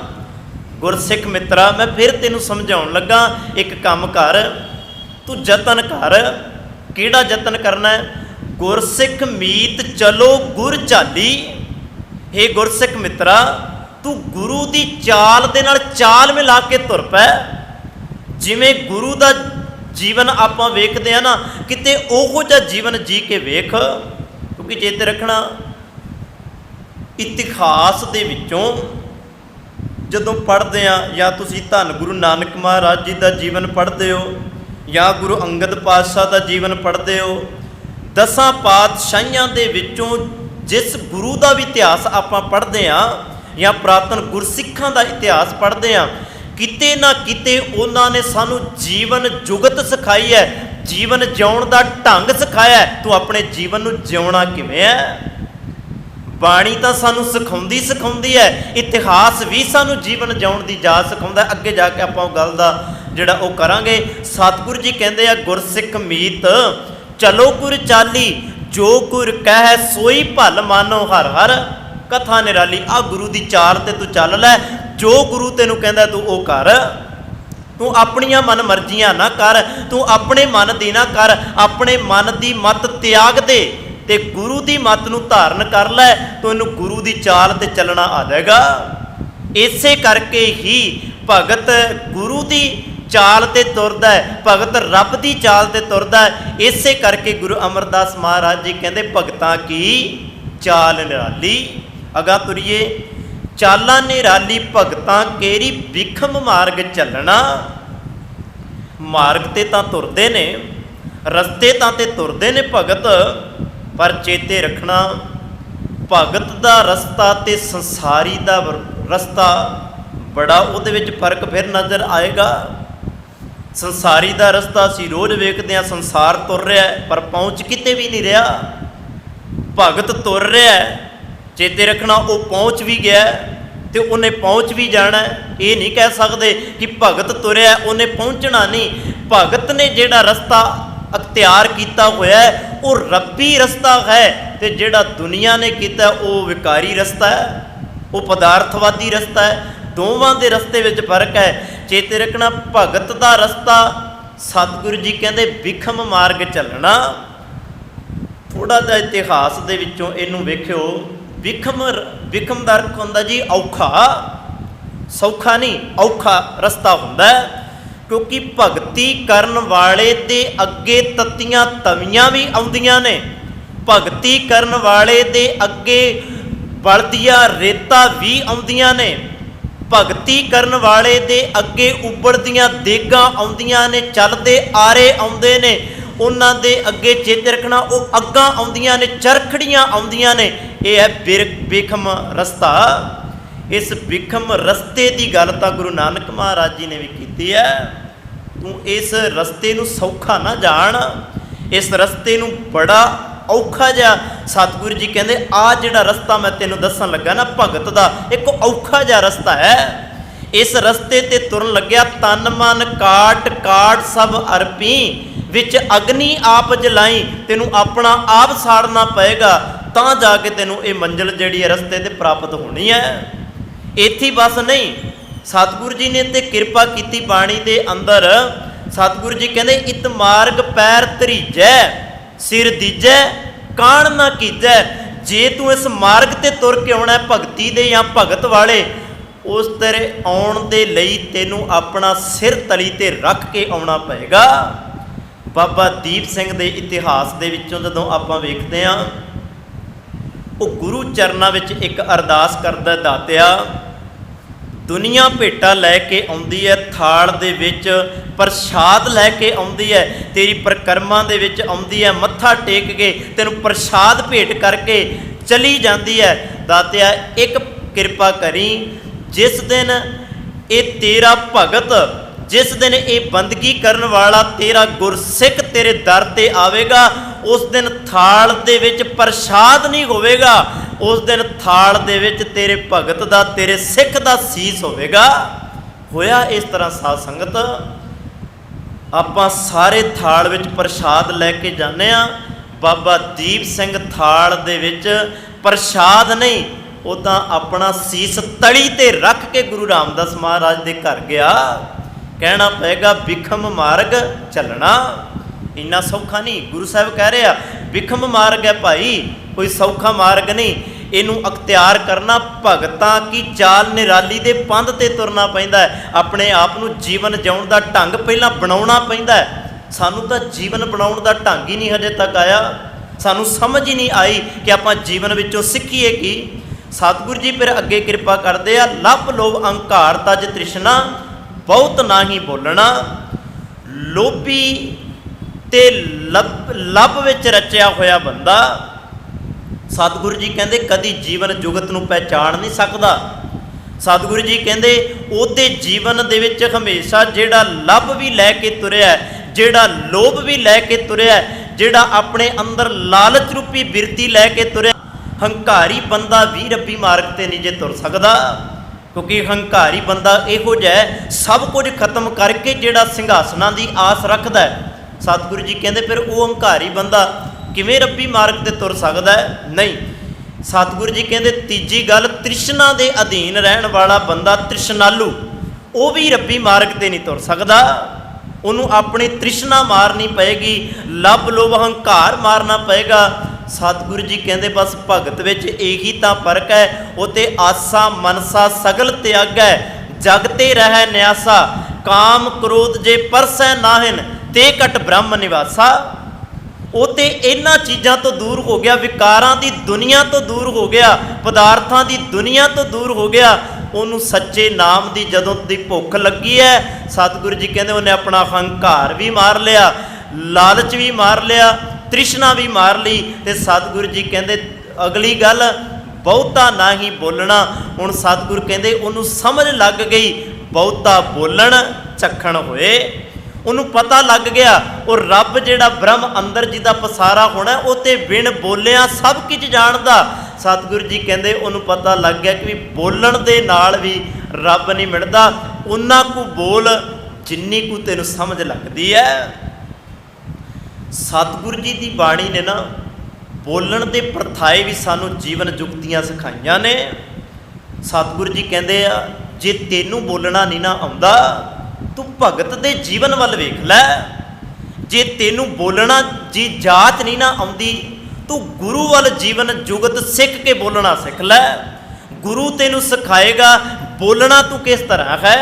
ਗੁਰਸਿੱਖ ਮਿੱਤਰਾ, ਮੈਂ ਫਿਰ ਤੈਨੂੰ ਸਮਝਾਉਣ ਲੱਗਾ। ਇੱਕ ਕੰਮ ਕਰ, ਤੂੰ ਯਤਨ ਕਰ। ਕਿਹੜਾ ਯਤਨ ਕਰਨਾ ਹੈ? ਗੁਰਸਿੱਖ ਮੀਤ ਚਲੋ ਗੁਰ ਚਾਲੀ ਹੇ ਗੁਰਸਿੱਖ ਮਿੱਤਰਾ, ਤੂੰ ਗੁਰੂ ਦੀ ਚਾਲ ਦੇ ਨਾਲ ਚਾਲ ਮਿਲਾ ਕੇ ਤੁਰ ਪੈ। ਜਿਵੇਂ ਗੁਰੂ ਦਾ ਜੀਵਨ ਆਪਾਂ ਵੇਖਦੇ ਆ ਨਾ, ਕਿਤੇ ਉਹੋ ਜਿਹਾ ਜੀਵਨ ਜੀ ਕੇ ਵੇਖ। ਕਿਉਂਕਿ ਜੇ ਚੇਤੇ ਰੱਖਣਾ, ਇਤਿਹਾਸ ਦੇ ਵਿੱਚੋਂ ਜਦੋਂ ਪੜ੍ਹਦੇ ਆ ਜਾਂ ਤੁਸੀਂ ਧੰਨ ਗੁਰੂ ਨਾਨਕ ਮਹਾਰਾਜ ਜੀ ਦਾ ਜੀਵਨ ਪੜ੍ਹਦੇ ਹੋ ਜਾਂ ਗੁਰੂ ਅੰਗਦ ਪਾਤਸ਼ਾਹ ਦਾ ਜੀਵਨ ਪੜ੍ਹਦੇ ਹੋ, ਦਸਾਂ ਪਾਤਸ਼ਾਹੀਆਂ ਦੇ ਵਿੱਚੋਂ ਜਿਸ ਗੁਰੂ ਦਾ ਵੀ ਇਤਿਹਾਸ ਆਪਾਂ ਪੜ੍ਹਦੇ ਆ ਜਾਂ ਪ੍ਰਾਤਨ ਗੁਰਸਿੱਖਾਂ ਦਾ ਇਤਿਹਾਸ ਪੜ੍ਹਦੇ ਆ ਕਿਤੇ ਨਾ ਕਿਤੇ ਉਹਨਾਂ ਨੇ ਸਾਨੂੰ ਜੀਵਨ ਜੁਗਤ ਸਿਖਾਈ ਹੈ, ਜੀਵਨ ਜਿਉਣ ਦਾ ਢੰਗ ਸਿਖਾਇਆ ਤੂੰ ਆਪਣੇ ਜੀਵਨ ਨੂੰ ਜਿਉਣਾ ਕਿਵੇਂ ਹੈ? ਬਾਣੀ ਤਾਂ ਸਾਨੂੰ ਸਿਖਾਉਂਦੀ ਸਿਖਾਉਂਦੀ ਹੈ, ਇਤਿਹਾਸ ਵੀ ਸਾਨੂੰ ਜੀਵਨ ਜਿਉਣ ਦੀ ਜਾਚ ਸਿਖਾਉਂਦਾ ਅੱਗੇ ਜਾ ਕੇ ਆਪਾਂ ਉਹ ਗੱਲ ਦਾ ਜਿਹੜਾ ਉਹ ਕਰਾਂਗੇ। ਸਤਿਗੁਰੂ ਜੀ ਕਹਿੰਦੇ ਆ, ਗੁਰਸਿੱਖ ਮੀਤ, ਚਲੋ ਗੁਰ ਚਾਲੀ, ਜੋ ਗੁਰ ਕਹਿ ਸੋਈ ਭਲ ਮਾਨੋ ਹਰ ਹਰ। ਕਥਾ ਨਿਰਾਲੀ ਆ ਗੁਰੂ ਦੀ ਚਾਲ ਤੇ ਤੂੰ ਚੱਲ ਲੈ, ਜੋ ਗੁਰੂ ਤੈਨੂੰ ਕਹਿੰਦਾ ਤੂੰ ਉਹ ਕਰ। ਤੂੰ ਆਪਣੀਆਂ ਮਨ ਮਰਜ਼ੀਆਂ ਨਾ ਕਰ, ਤੂੰ ਆਪਣੇ ਮਨ ਦੀ ਨਾ ਕਰ, ਆਪਣੇ ਮਨ ਦੀ ਮਤ ਤਿਆਗ ਦੇ ਤੇ ਗੁਰੂ ਦੀ ਮਤ ਨੂੰ ਧਾਰਨ ਕਰ ਲੈ ਤੈਨੂੰ ਗੁਰੂ ਦੀ ਚਾਲ ਤੇ ਚੱਲਣਾ ਆ ਜਾਏਗਾ। ਇਸੇ ਕਰਕੇ ਹੀ ਭਗਤ ਗੁਰੂ ਦੀ ਚਾਲ ਤੇ ਤੁਰਦਾ ਹੈ, ਭਗਤ ਰੱਬ ਦੀ ਚਾਲ ਤੇ ਤੁਰਦਾ ਹੈ। ਇਸੇ ਕਰਕੇ ਗੁਰੂ ਅਮਰਦਾਸ ਮਹਾਰਾਜ ਜੀ ਕਹਿੰਦੇ, ਭਗਤਾਂ ਕੀ ਚਾਲ ਨਿਰਾਲੀ? ਅਗਾ ਤੁਰੀਏ, ਚਾਲਾਂ ਨਿਰਾਲੀ, ਭਗਤਾਂ ਕੇਰੀ ਵਿਖਮ ਮਾਰਗ ਚੱਲਣਾ। ਮਾਰਗ ਤੇ ਤਾਂ ਤੁਰਦੇ ਨੇ, ਰਸਤੇ ਤਾਂ ਤੇ ਤੁਰਦੇ ਨੇ ਭਗਤ, ਪਰ ਚੇਤੇ ਰੱਖਣਾ, ਭਗਤ ਦਾ ਰਸਤਾ ਤੇ ਸੰਸਾਰੀ ਦਾ ਰਸਤਾ, ਬੜਾ ਉਹਦੇ ਵਿੱਚ ਫ਼ਰਕ ਫਿਰ ਨਜ਼ਰ ਆਏਗਾ। ਸੰਸਾਰੀ ਦਾ ਰਸਤਾ ਅਸੀਂ ਰੋਜ਼ ਵੇਖਦੇ ਹਾਂ, ਸੰਸਾਰ ਤੁਰ ਰਿਹਾ ਪਰ ਪਹੁੰਚ ਕਿਤੇ ਵੀ ਨਹੀਂ ਰਿਹਾ। ਭਗਤ ਤੁਰ ਰਿਹਾ ਚੇਤੇ ਰੱਖਣਾ, ਉਹ ਪਹੁੰਚ ਵੀ ਗਿਆ ਹੈ ਤੇ ਉਹਨੇ ਪਹੁੰਚ ਵੀ ਜਾਣਾ ਇਹ ਨਹੀਂ ਕਹਿ ਸਕਦੇ ਕਿ ਭਗਤ ਤੁਰਿਆ ਉਹਨੇ ਪਹੁੰਚਣਾ ਨਹੀਂ। ਭਗਤ ਨੇ ਜਿਹੜਾ ਰਸਤਾ ਅਖਤਿਆਰ ਕੀਤਾ ਹੋਇਆ ਉਹ ਰੱਬੀ ਰਸਤਾ ਹੈ ਤੇ ਤੇ ਜਿਹੜਾ ਦੁਨੀਆ ਨੇ ਕੀਤਾ ਉਹ ਵਿਕਾਰੀ ਰਸਤਾ ਹੈ, ਉਹ ਪਦਾਰਥਵਾਦੀ ਰਸਤਾ ਹੈ। ਦੋਵਾਂ ਦੇ ਰਸਤੇ ਵਿੱਚ ਫ਼ਰਕ ਹੈ। ਚੇਤੇ ਰੱਖਣਾ, ਭਗਤ ਦਾ ਰਸਤਾ ਸਤਿਗੁਰੂ ਜੀ ਕਹਿੰਦੇ ਵਿਖਮ ਮਾਰਗ ਚੱਲਣਾ। ਥੋੜਾ ਜਿਹਾ ਇਤਿਹਾਸ ਦੇ ਵਿੱਚੋਂ ਇਹਨੂੰ ਵੇਖਿਓ। ਵਿਖਮ ਵਿਖਮ ਦਾ ਅਰਥ ਹੁੰਦਾ ਜੀ ਔਖਾ। ਸੌਖਾ ਨਹੀਂ, ਔਖਾ ਰਸਤਾ ਹੁੰਦਾ ਕਿਉਂਕਿ ਭਗਤੀ ਕਰਨ ਵਾਲੇ ਦੇ ਅੱਗੇ ਤਤੀਆਂ ਤਵੀਆਂ ਵੀ ਆਉਂਦੀਆਂ ਨੇ। ਭਗਤੀ ਕਰਨ ਵਾਲੇ ਦੇ ਅੱਗੇ ਬਲਦੀਆਂ ਰੇਤਾ ਵੀ ਆਉਂਦੀਆਂ ਨੇ। ਭਗਤੀ ਕਰਨ ਵਾਲੇ ਦੇ ਅੱਗੇ ਉੱਬੜਦੀਆਂ ਦੇਗਾਂ ਆਉਂਦੀਆਂ ਨੇ, ਚੱਲਦੇ ਆਰੇ ਆਉਂਦੇ ਨੇ, ਉਹਨਾਂ ਦੇ ਅੱਗੇ ਚੇਤੇ ਰੱਖਣਾ, ਉਹ ਅੱਗਾਂ ਆਉਂਦੀਆਂ ਨੇ, ਚਰਖੜੀਆਂ ਆਉਂਦੀਆਂ ਨੇ, ਇਹ ਹੈ ਬਿਖਮ ਰਸਤਾ। ਇਸ ਵਿਖਮ ਰਸਤੇ ਦੀ ਗੱਲ ਤਾਂ ਗੁਰੂ ਨਾਨਕ ਮਹਾਰਾਜ ਜੀ ਨੇ ਵੀ ਕੀਤੀ ਹੈ। ਤੂੰ ਇਸ ਰਸਤੇ ਨੂੰ ਸੌਖਾ ਨਾ ਜਾਣ, ਇਸ ਰਸਤੇ ਨੂੰ ਬੜਾ ਔਖਾ ਜਿਹਾ ਸਤਿਗੁਰੂ ਜੀ ਕਹਿੰਦੇ ਆ ਜਿਹੜਾ ਰਸਤਾ ਮੈਂ ਤੈਨੂੰ ਦੱਸਣ ਲੱਗਾ ਨਾ ਭਗਤ ਦਾ, ਇੱਕ ਔਖਾ ਜਿਹਾ ਰਸਤਾ ਹੈ। ਇਸ ਰਸਤੇ ਤੇ ਤੁਰਨ ਲੱਗਿਆ, ਤਨ ਮਨ ਕਾਟ ਕਾਟ ਸਭ ਅਰਪੀ, ਵਿੱਚ ਅਗਨੀ ਆਪ ਜਲਾਈ, ਤੈਨੂੰ ਆਪਣਾ ਆਪ ਸਾੜਨਾ ਪਏਗਾ, ਤਾਂ ਜਾ ਕੇ ਤੈਨੂੰ ਇਹ ਮੰਜ਼ਿਲ ਜਿਹੜੀ ਹੈ ਰਸਤੇ ਤੇ ਪ੍ਰਾਪਤ ਹੋਣੀ ਹੈ। ਇੱਥੇ ਬਸ ਨਹੀਂ, ਸਤਿਗੁਰੂ ਜੀ ਨੇ ਤੇ ਕਿਰਪਾ ਕੀਤੀ ਬਾਣੀ ਦੇ ਅੰਦਰ, ਸਤਿਗੁਰੂ ਜੀ ਕਹਿੰਦੇ, ਇਤ ਮਾਰਗ ਪੈਰ ਧਰੀਜੈ। ਸਿਰ ਦੀਜੈ, ਕਾਣ ਨਾ ਕੀਜੈ। ਜੇ ਤੂੰ ਇਸ ਮਾਰਗ ਤੇ ਤੁਰ ਕੇ ਆਉਣਾ ਭਗਤੀ ਦੇ ਜਾਂ ਭਗਤ ਵਾਲੇ, ਉਸ ਤੇਰੇ ਆਉਣ ਦੇ ਲਈ ਤੈਨੂੰ ਆਪਣਾ ਸਿਰ ਤਲੀ ਤੇ ਰੱਖ ਕੇ ਆਉਣਾ ਪਏਗਾ। ਬਾਬਾ ਦੀਪ ਸਿੰਘ ਦੇ ਇਤਿਹਾਸ ਦੇ ਵਿੱਚੋਂ ਜਦੋਂ ਆਪਾਂ ਵੇਖਦੇ ਹਾਂ, ਉਹ ਗੁਰੂ ਚਰਨਾਂ ਵਿੱਚ ਇੱਕ ਅਰਦਾਸ ਕਰਦਾ ਦਾਤਿਆ ਦੁਨੀਆ ਭੇਟਾ ਲੈ ਕੇ ਆਉਂਦੀ ਹੈ ਥਾਲ ਦੇ ਵਿੱਚ ਪ੍ਰਸ਼ਾਦ ਲੈ ਕੇ ਆਉਂਦੀ ਹੈ ਤੇਰੀ ਪ੍ਰਕਰਮਾਂ ਦੇ ਵਿੱਚ ਆਉਂਦੀ ਹੈ ਮੱਥਾ ਟੇਕ ਕੇ ਤੈਨੂੰ ਪ੍ਰਸ਼ਾਦ ਭੇਟ ਕਰਕੇ ਚਲੀ ਜਾਂਦੀ ਹੈ ਦਾਤਿਆ, ਇੱਕ ਕਿਰਪਾ ਕਰੀ, ਜਿਸ ਦਿਨ ਇਹ ਤੇਰਾ ਭਗਤ, ਜਿਸ ਦਿਨ ਇਹ ਬੰਦਗੀ ਕਰਨ ਵਾਲਾ ਤੇਰਾ ਗੁਰਸਿੱਖ ਤੇਰੇ ਦਰ ਤੇ ਆਵੇਗਾ, ਉਸ ਦਿਨ ਥਾਲ ਦੇ ਵਿੱਚ ਪ੍ਰਸ਼ਾਦ ਨਹੀਂ ਹੋਵੇਗਾ। ਉਸ ਦਿਨ ਥਾਲ ਦੇ ਵਿੱਚ ਤੇਰੇ ਭਗਤ ਦਾ, ਤੇਰੇ ਸਿੱਖ ਦਾ ਸੀਸ ਹੋਵੇਗਾ। ਹੋਇਆ ਇਸ ਤਰ੍ਹਾਂ ਸਾਧ ਸੰਗਤ। ਆਪਾਂ ਸਾਰੇ ਥਾਲ ਵਿੱਚ ਪ੍ਰਸ਼ਾਦ ਲੈ ਕੇ ਜਾਂਦੇ ਆ ਬਾਬਾ ਦੀਪ ਸਿੰਘ ਥਾਲ ਦੇ ਵਿੱਚ ਪ੍ਰਸ਼ਾਦ ਨਹੀਂ, ਉਹ ਤਾਂ ਆਪਣਾ ਸੀਸ ਤਲੀ ਤੇ ਰੱਖ ਕੇ ਗੁਰੂ ਰਾਮਦਾਸ ਮਹਾਰਾਜ ਦੇ ਘਰ ਗਿਆ। ਕਹਿਣਾ ਪਏਗਾ, ਵਿਖਮ ਮਾਰਗ ਚੱਲਣਾ। ਇੰਨਾ ਸੌਖਾ ਨਹੀਂ। ਗੁਰੂ ਸਾਹਿਬ ਕਹਿ ਰਿਹਾ ਵਿਖਮ ਮਾਰਗ ਹੈ ਭਾਈ, ਕੋਈ ਸੌਖਾ ਮਾਰਗ ਨਹੀਂ। ਇਹਨੂੰ ਅਖਤਿਆਰ ਕਰਨਾ, ਭਗਤਾਂ ਕੀ ਚਾਲ ਨਿਰਾਲੀ ਦੇ ਪੰਧ ਤੇ ਤੁਰਨਾ ਪੈਂਦਾ ਹੈ। ਆਪਣੇ ਆਪ ਨੂੰ ਜੀਵਨ ਜਿਉਣ ਦਾ ਢੰਗ ਪਹਿਲਾਂ ਬਣਾਉਣਾ ਪੈਂਦਾ ਹੈ। ਸਾਨੂੰ ਤਾਂ ਜੀਵਨ ਬਣਾਉਣ ਦਾ ਢੰਗ ਹੀ ਨਹੀਂ ਹਜੇ ਤੱਕ ਆਇਆ। ਸਾਨੂੰ ਸਮਝ ਹੀ ਨਹੀਂ ਆਈ ਕਿ ਆਪਾਂ ਜੀਵਨ ਵਿੱਚੋਂ ਸਿੱਖੀਏ ਕੀ। ਸਤਿਗੁਰੂ ਜੀ ਫਿਰ ਅੱਗੇ ਕਿਰਪਾ ਕਰਦੇ ਆ, ਲੱਭ ਲੋਭ ਅਹੰਕਾਰ ਤਜ ਤ੍ਰਿਸ਼ਨਾ, ਬਹੁਤ ਨਾਹੀ ਬੋਲਣਾ। ਲੋਭੀ ਤੇ ਲੱਭ ਲੱਭ ਵਿੱਚ ਰਚਿਆ ਹੋਇਆ ਬੰਦਾ ਸਤਿਗੁਰੂ ਜੀ ਕਹਿੰਦੇ ਕਦੀ ਜੀਵਨ ਜੁਗਤ ਨੂੰ ਪਹਿਚਾਣ ਨਹੀਂ ਸਕਦਾ। ਸਤਿਗੁਰੂ ਜੀ ਕਹਿੰਦੇ ਉਹਦੇ ਜੀਵਨ ਦੇ ਵਿੱਚ ਹਮੇਸ਼ਾ ਜਿਹੜਾ ਲੱਭ ਵੀ ਲੈ ਕੇ ਤੁਰਿਆ ਜਿਹੜਾ ਲੋਭ ਵੀ ਲੈ ਕੇ ਤੁਰਿਆ ਜਿਹੜਾ ਆਪਣੇ ਅੰਦਰ ਲਾਲਚ ਰੂਪੀ ਬਿਰਤੀ ਲੈ ਕੇ ਤੁਰਿਆ ਹੰਕਾਰੀ ਬੰਦਾ ਵੀ ਰੱਬੀ ਮਾਰਗ ਤੇ ਨਹੀਂ ਜੇ ਤੁਰ ਸਕਦਾ। ਕਿਉਂਕਿ ਹੰਕਾਰੀ ਬੰਦਾ ਇਹੋ ਜਿਹਾ ਸਭ ਕੁਝ ਖਤਮ ਕਰਕੇ ਜਿਹੜਾ ਸਿੰਘਾਸਨਾਂ ਦੀ ਆਸ ਰੱਖਦਾ ਹੈ ਸਤਿਗੁਰੂ ਜੀ ਕਹਿੰਦੇ, ਫਿਰ ਉਹ ਹੰਕਾਰੀ ਬੰਦਾ ਕਿਵੇਂ ਰੱਬੀ ਮਾਰਗ ਤੇ ਤੁਰ ਸਕਦਾ ਹੈ? ਨਹੀਂ। ਸਤਿਗੁਰੂ ਜੀ ਕਹਿੰਦੇ, ਤੀਜੀ ਗੱਲ, ਤ੍ਰਿਸ਼ਨਾ ਦੇ ਅਧੀਨ ਰਹਿਣ ਵਾਲਾ ਬੰਦਾ ਤ੍ਰਿਸ਼ਨਾਲੂ, ਉਹ ਵੀ ਰੱਬੀ ਮਾਰਗ ਤੇ ਨਹੀਂ ਤੁਰ ਸਕਦਾ। ਉਹਨੂੰ ਆਪਣੀ ਤ੍ਰਿਸ਼ਨਾ ਮਾਰਨੀ ਪਏਗੀ, ਲੱਭ ਲੋਭ ਹੰਕਾਰ ਮਾਰਨਾ ਪਏਗਾ। ਸਤਿਗੁਰੂ ਜੀ ਕਹਿੰਦੇ, ਬਸ ਭਗਤ ਵਿੱਚ ਇਹੀ ਤਾਂ ਫ਼ਰਕ ਹੈ, ਉਹ ਤੇ ਆਸਾ ਮਨਸਾ ਸਗਲ ਤਿਆਗੈ ਜਗ ਤੇ ਰਹਿ ਨਿਆਸਾ, ਕਾਮ ਕ੍ਰੋਧ ਜੇ ਪਰਸੈ ਨਾਹਿਨ ਤੇ ਕਟ ਬ੍ਰਹਮ ਨਿਵਾਸਾ ਉਹ ਤੇ ਇਹਨਾਂ ਚੀਜ਼ਾਂ ਤੋਂ ਦੂਰ ਹੋ ਗਿਆ, ਵਿਕਾਰਾਂ ਦੀ ਦੁਨੀਆ ਤੋਂ ਦੂਰ ਹੋ ਗਿਆ, ਪਦਾਰਥਾਂ ਦੀ ਦੁਨੀਆ ਤੋਂ ਦੂਰ ਹੋ ਗਿਆ, ਉਹਨੂੰ ਸੱਚੇ ਨਾਮ ਦੀ ਜਦੋਂ ਦੀ ਭੁੱਖ ਲੱਗੀ ਹੈ ਸਤਿਗੁਰੂ ਜੀ ਕਹਿੰਦੇ ਉਹਨੇ ਆਪਣਾ ਹੰਕਾਰ ਵੀ ਮਾਰ ਲਿਆ, ਲਾਲਚ ਵੀ ਮਾਰ ਲਿਆ, ਤ੍ਰਿਸ਼ਨਾ ਵੀ ਮਾਰ ਲਈ ਤੇ ਸਤਿਗੁਰੂ ਜੀ ਕਹਿੰਦੇ ਅਗਲੀ ਗੱਲ, ਬਹੁਤਾ ਨਾ ਹੀ ਬੋਲਣਾ। ਹੁਣ ਸਤਿਗੁਰੂ ਕਹਿੰਦੇ ਉਹਨੂੰ ਸਮਝ ਲੱਗ ਗਈ, ਬਹੁਤਾ ਬੋਲਣ, ਚੱਖਣ ਹੋਏ। ਉਹਨੂੰ ਪਤਾ ਲੱਗ ਗਿਆ, ਉਹ ਰੱਬ ਜਿਹੜਾ ਬ੍ਰਹਮ ਅੰਦਰ ਜਿਹਦਾ ਪਸਾਰਾ ਹੋਣਾ, ਉਹ ਤੇ ਬਿਨ ਬੋਲਿਆ ਸਭ ਕੁਝ ਜਾਣਦਾ। ਸਤਿਗੁਰੂ ਜੀ ਕਹਿੰਦੇ ਉਹਨੂੰ ਪਤਾ ਲੱਗ ਗਿਆ ਕਿ ਵੀ ਬੋਲਣ ਦੇ ਨਾਲ ਵੀ ਰੱਬ ਨਹੀਂ ਮਿਲਦਾ ਉਹਨਾਂ ਕੁ ਬੋਲ ਜਿੰਨੀ ਕੁ ਤੈਨੂੰ ਸਮਝ ਲੱਗਦੀ ਹੈ ਸਤਿਗੁਰੂ ਜੀ ਦੀ ਬਾਣੀ ਨੇ ਨਾ ਬੋਲਣ ਦੇ ਪ੍ਰਥਾਏ ਵੀ ਸਾਨੂੰ ਜੀਵਨ ਜੁਗਤੀਆਂ ਸਿਖਾਈਆਂ ਨੇ। ਸਤਿਗੁਰੂ ਜੀ ਕਹਿੰਦੇ ਆ, ਜੇ ਤੈਨੂੰ ਬੋਲਣਾ ਨਹੀਂ ਨਾ ਆਉਂਦਾ ਤੂੰ ਭਗਤ ਦੇ ਜੀਵਨ ਵੱਲ ਵੇਖ ਲੈ। ਜੇ ਤੈਨੂੰ ਬੋਲਣਾ ਜੀ ਜਾਚ ਨਹੀਂ ਨਾ ਆਉਂਦੀ, ਤੂੰ ਗੁਰੂ ਵੱਲ ਜੀਵਨ ਜੁਗਤ ਸਿੱਖ ਕੇ ਬੋਲਣਾ ਸਿੱਖ ਲੈ। ਗੁਰੂ ਤੈਨੂੰ ਸਿਖਾਏਗਾ, ਬੋਲਣਾ ਤੂੰ ਕਿਸ ਤਰ੍ਹਾਂ ਹੈ?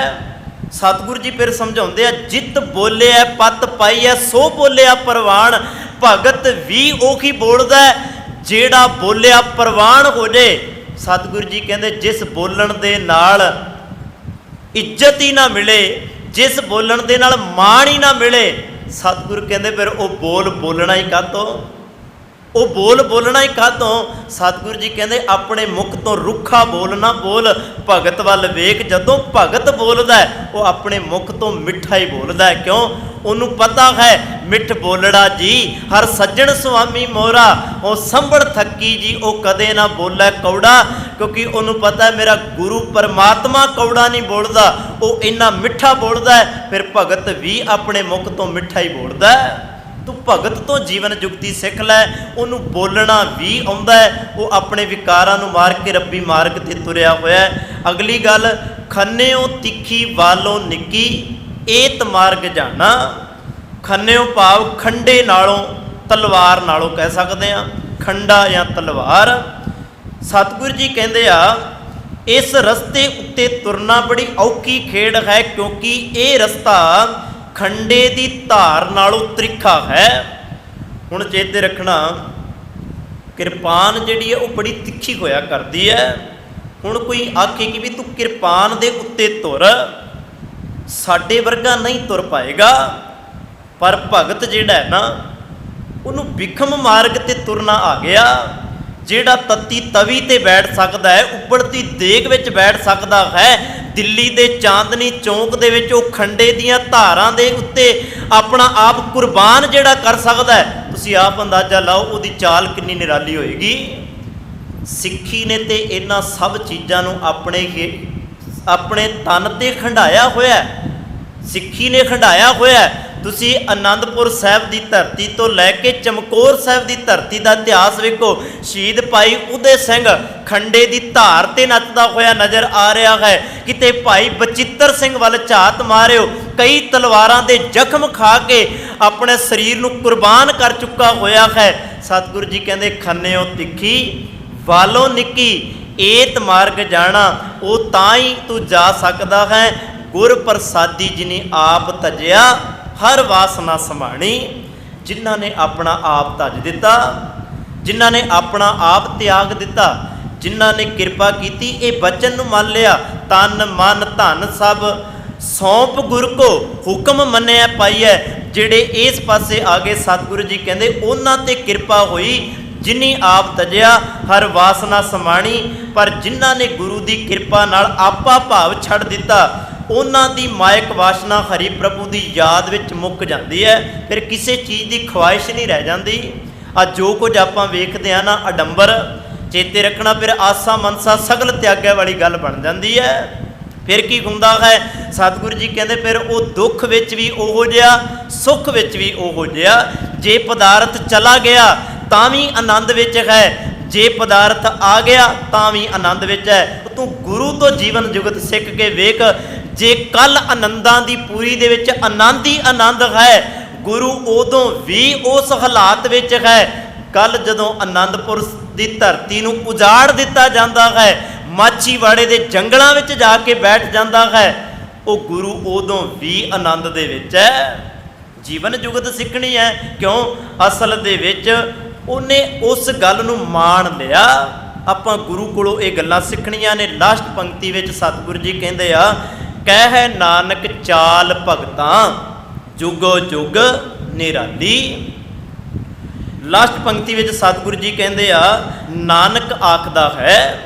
ਸਤਿਗੁਰੂ ਜੀ ਫਿਰ ਸਮਝਾਉਂਦੇ ਆ, ਜਿਤ ਬੋਲਿਆ ਪਤ ਪਾਈਐ ਸੋ ਬੋਲਿਆ ਪ੍ਰਵਾਨ ਭਗਤ ਵੀ ਉਹੀ ਬੋਲਦਾ ਜਿਹੜਾ ਬੋਲਿਆ ਪ੍ਰਵਾਨ ਹੋ ਜੇ। ਸਤਿਗੁਰੂ ਜੀ ਕਹਿੰਦੇ, ਜਿਸ ਬੋਲਣ ਦੇ ਨਾਲ ਇੱਜ਼ਤ ਹੀ ਨਾ ਮਿਲੇ ਜਿਸ ਬੋਲਣ ਦੇ ਨਾਲ ਮਾਣ ਹੀ ਨਾ ਮਿਲੇ, ਸਤਿਗੁਰੂ ਕਹਿੰਦੇ ਫਿਰ ਉਹ ਬੋਲ ਬੋਲਣਾ ਹੀ ਕਾਤੋਂ ਉਹ ਬੋਲ ਬੋਲਣਾ ਹੀ ਕਾਤੋਂ ਸਤਿਗੁਰੂ ਜੀ ਕਹਿੰਦੇ ਆਪਣੇ ਮੁਖ ਤੋਂ ਰੁੱਖਾ ਬੋਲ ਨਾ ਬੋਲ, ਭਗਤ ਵੱਲ ਵੇਖ, ਜਦੋਂ ਭਗਤ ਬੋਲਦਾ ਉਹ ਆਪਣੇ ਮੁਖ ਤੋਂ ਮਿੱਠਾ ਹੀ ਬੋਲਦਾ ਕਿਉਂ? ਉਹਨੂੰ ਪਤਾ ਹੈ, ਮਿੱਠ ਬੋਲੜਾ ਜੀ, ਹਰ ਸੱਜਣ ਸੁਆਮੀ ਮੋਰਾ ਉਹ ਸੰਭੜ ਥੱਕੀ ਜੀ, ਉਹ ਕਦੇ ਨਾ ਬੋਲੇ ਕੌੜਾ, ਕਿਉਂਕਿ ਉਹਨੂੰ ਪਤਾ ਹੈ ਮੇਰਾ ਗੁਰੂ ਪਰਮਾਤਮਾ ਕੌੜਾ ਨਹੀਂ ਬੋਲਦਾ, ਉਹ ਇੰਨਾ ਮਿੱਠਾ ਬੋਲਦਾ ਹੈ, ਫਿਰ ਭਗਤ ਵੀ ਆਪਣੇ ਮੁਖ ਤੋਂ ਮਿੱਠਾ ਹੀ ਬੋਲਦਾ ਹੈ। ਤੂੰ ਭਗਤ ਤੋਂ ਜੀਵਨ ਜੁਗਤੀ ਸਿੱਖ ਲੈ, ਉਹਨੂੰ ਬੋਲਣਾ ਵੀ ਆਉਂਦਾ ਹੈ, ਉਹ ਆਪਣੇ ਵਿਕਾਰਾਂ ਨੂੰ ਮਾਰ ਕੇ ਰੱਬੀ ਮਾਰਗ ਤੇ ਤੁਰਿਆ ਹੋਇਆ ਹੈ। ਅਗਲੀ ਗੱਲ ਖੰਨਿਓ ਤਿੱਖੀ, ਵਾਲੋਂ ਨਿੱਕੀ ਏਤ ਮਾਰਗ ਜਾਣਾ, ਖੰਨਿਓ ਭਾਵ ਖੰਡੇ ਨਾਲੋਂ ਤਲਵਾਰ ਨਾਲੋਂ ਕਹਿ ਸਕਦੇ ਆ ਖੰਡਾ ਜਾਂ ਤਲਵਾਰ। ਸਤਿਗੁਰੂ ਜੀ ਕਹਿੰਦੇ ਆ, ਇਸ ਰਸਤੇ ਉੱਤੇ ਤੁਰਨਾ ਬੜੀ ਔਖੀ ਖੇਡ ਹੈ ਕਿਉਂਕਿ ਇਹ ਰਸਤਾ ਖੰਡੇ ਦੀ ਧਾਰ ਨਾਲੋਂ ਤ੍ਰਿਖਾ ਹੈ। ਹੁਣ ਚੇਤੇ ਰੱਖਣਾ, ਕਿਰਪਾਨ ਜਿਹੜੀ ਹੈ ਉਹ ਬੜੀ ਤਿੱਖੀ ਹੋਇਆ ਕਰਦੀ ਹੈ। ਹੁਣ ਕੋਈ ਆਖੇ ਕਿ ਵੀ ਤੂੰ ਕਿਰਪਾਨ ਦੇ ਉੱਤੇ ਤੁਰ ਸਾਡੇ ਵਰਗਾ ਨਹੀਂ ਤੁਰ ਪਾਏਗਾ। ਪਰ ਭਗਤ ਜਿਹੜਾ ਹੈ ਨਾ, ਉਹਨੂੰ ਵਿਖਮ ਮਾਰਗ ਤੇ ਤੁਰਨਾ ਆ ਗਿਆ। ਜਿਹੜਾ ਤੱਤੀ ਤਵੀ ਤੇ ਬੈਠ ਸਕਦਾ ਹੈ ਉੱਪੜਤੀ ਦੇਗ ਵਿੱਚ ਬੈਠ ਸਕਦਾ ਹੈ, ਦਿੱਲੀ ਦੇ ਚਾਂਦਨੀ ਚੌਂਕ ਦੇ ਵਿੱਚ ਉਹ ਖੰਡੇ ਦੀਆਂ ਧਾਰਾਂ ਦੇ ਉੱਤੇ ਆਪਣਾ ਆਪ ਕੁਰਬਾਨ ਜਿਹੜਾ ਕਰ ਸਕਦਾ ਹੈ, ਤੁਸੀਂ ਆਪ ਅੰਦਾਜ਼ਾ ਲਾਓ ਉਹਦੀ ਚਾਲ ਕਿੰਨੀ ਨਿਰਾਲੀ ਹੋਏਗੀ। ਸਿੱਖੀ ਨੇ ਤੇ ਇਹਨਾਂ ਸਭ ਚੀਜ਼ਾਂ ਨੂੰ ਆਪਣੇ ਹੀ ਆਪਣੇ ਤਨ ਤੇ ਖੰਡਾਇਆ ਹੋਇਆ ਸਿੱਖੀ ਨੇ ਖੰਡਾਇਆ ਹੋਇਆ ਤੁਸੀਂ ਆਨੰਦਪੁਰ ਸਾਹਿਬ ਦੀ ਧਰਤੀ ਤੋਂ ਲੈ ਕੇ ਚਮਕੌਰ ਸਾਹਿਬ ਦੀ ਧਰਤੀ ਦਾ ਇਤਿਹਾਸ ਵੇਖੋ, ਸ਼ਹੀਦ ਭਾਈ ਉਦੇ ਸਿੰਘ ਖੰਡੇ ਦੀ ਧਾਰ ਤੇ ਨੱਚਦਾ ਹੋਇਆ ਨਜ਼ਰ ਆ ਰਿਹਾ ਹੈ, ਕਿਤੇ ਭਾਈ ਬਚਿੱਤਰ ਸਿੰਘ ਵੱਲ ਝਾਤ ਮਾਰਿਓ, ਕਈ ਤਲਵਾਰਾਂ ਦੇ ਜ਼ਖਮ ਖਾ ਕੇ ਆਪਣੇ ਸਰੀਰ ਨੂੰ ਕੁਰਬਾਨ ਕਰ ਚੁੱਕਾ ਹੋਇਆ ਹੈ। ਸਤਿਗੁਰੂ ਜੀ ਕਹਿੰਦੇ, ਖੰਨਿਓ ਤਿੱਖੀ, ਵਾਲੋ ਨਿੱਕੀ ਏਤ ਮਾਰਗ ਜਾਣਾ, ਉਹ ਤਾਂ ਹੀ ਤੂੰ ਜਾ ਸਕਦਾ ਹੈ। ਗੁਰ ਪ੍ਰਸਾਦੀ ਜਿਨੇ ਆਪ ਤਜਿਆ ਹਰ ਵਾਸਨਾ ਸਮਾਣੀ ਜਿਨ੍ਹਾਂ ਨੇ ਆਪਣਾ ਆਪ ਤਜ ਦਿੱਤਾ, ਜਿਨ੍ਹਾਂ ਨੇ ਆਪਣਾ ਆਪ ਤਿਆਗ ਦਿੱਤਾ, ਜਿਨ੍ਹਾਂ ਨੇ ਕਿਰਪਾ ਕੀਤੀ, ਇਹ ਬਚਨ ਨੂੰ ਮੰਨ ਲਿਆ। ਤਨ ਮਨ ਧਨ ਸਭ, ਸੌਂਪ ਗੁਰ ਕੋ ਹੁਕਮ ਮੰਨਿਆ ਪਾਈਐ। ਜਿਹੜੇ ਇਸ ਪਾਸੇ ਆ ਗਏ, ਸਤਿਗੁਰੂ ਜੀ ਕਹਿੰਦੇ, ਉਹਨਾਂ ਤੇ ਕਿਰਪਾ ਹੋਈ ਜਿਨੀ ਆਪ ਤਜਿਆ, ਹਰ ਵਾਸਨਾ ਸਮਾਣੀ, ਪਰ ਜਿਨ੍ਹਾਂ ਨੇ ਗੁਰੂ ਦੀ ਕਿਰਪਾ ਨਾਲ ਆਪਾ ਭਾਵ ਛੱਡ ਦਿੱਤਾ, ਉਹਨਾਂ ਦੀ ਮਾਇਕ ਵਾਸਨਾ ਹਰੀ ਪ੍ਰਭੂ ਦੀ ਯਾਦ ਵਿੱਚ ਮੁੱਕ ਜਾਂਦੀ ਹੈ। ਫਿਰ ਕਿਸੇ ਚੀਜ਼ ਦੀ ਖੁਆਇਸ਼ ਨਹੀਂ ਰਹਿ ਜਾਂਦੀ। ਆ ਜੋ ਕੁਝ ਆਪਾਂ ਵੇਖਦੇ ਆ ਨਾ, ਅਡੰਬਰ, ਚੇਤੇ ਰੱਖਣਾ, ਫਿਰ ਆਸਾ ਮਨਸਾ ਸਗਲ ਤਿਆਗਿਆ ਵਾਲੀ ਗੱਲ ਬਣ ਜਾਂਦੀ ਹੈ। ਫਿਰ ਕੀ ਹੁੰਦਾ ਹੈ? ਸਤਿਗੁਰੂ ਜੀ ਕਹਿੰਦੇ, ਫਿਰ ਉਹ ਦੁੱਖ ਵਿੱਚ ਵੀ ਉਹੋ ਜਿਹਾ, ਸੁੱਖ ਵਿੱਚ ਵੀ ਉਹੋ ਜਿਹਾ, ਜੇ ਪਦਾਰਥ ਚਲਾ ਗਿਆ ਤਾਂ ਵੀ ਆਨੰਦ ਵਿੱਚ ਹੈ। ਜੇ ਪਦਾਰਥ ਆ ਗਿਆ, ਤਾਂ ਵੀ ਆਨੰਦ ਵਿੱਚ ਹੈ। ਤੂੰ ਗੁਰੂ ਤੋਂ ਜੀਵਨ ਜੁਗਤ ਸਿੱਖ ਕੇ ਵੇਖ, ਜੇ ਕੱਲ ਆਨੰਦਾਂ ਦੀ ਪੂਰੀ ਦੇ ਵਿੱਚ ਆਨੰਦ ਹੀ ਆਨੰਦ ਹੈ, ਗੁਰੂ ਉਦੋਂ ਵੀ ਉਸ ਹਾਲਾਤ ਵਿੱਚ ਹੈ। ਕੱਲ ਜਦੋਂ ਆਨੰਦਪੁਰ ਦੀ ਧਰਤੀ ਨੂੰ ਉਜਾੜ ਦਿੱਤਾ ਜਾਂਦਾ ਹੈ, ਮਾਛੀਵਾੜੇ ਦੇ ਜੰਗਲਾਂ ਵਿੱਚ ਜਾ ਕੇ ਬੈਠ ਜਾਂਦਾ ਹੈ, ਉਹ ਗੁਰੂ ਉਦੋਂ ਵੀ ਆਨੰਦ ਦੇ ਵਿੱਚ ਹੈ। ਜੀਵਨ ਜੁਗਤ ਸਿੱਖਣੀ ਹੈ। ਕਿਉਂ? ਅਸਲ ਦੇ ਵਿੱਚ ਉਹਨੇ ਉਸ ਗੱਲ ਨੂੰ ਮਾਣ ਲਿਆ। ਆਪਾਂ ਗੁਰੂ ਕੋਲੋਂ ਇਹ ਗੱਲਾਂ ਸਿੱਖਣੀਆਂ ਨੇ। ਲਾਸਟ ਪੰਕਤੀ ਵਿੱਚ ਸਤਿਗੁਰੂ ਜੀ ਕਹਿੰਦੇ ਆ, ਕਹਿ ਨਾਨਕ ਚਾਲ ਭਗਤਾਂ, ਜੁਗੋ ਜੁਗ ਨਿਰਾਲੀ। ਲਾਸਟ ਪੰਕਤੀ ਵਿੱਚ ਸਤਿਗੁਰੂ ਜੀ ਕਹਿੰਦੇ ਆ, ਨਾਨਕ ਆਖਦਾ ਹੈ।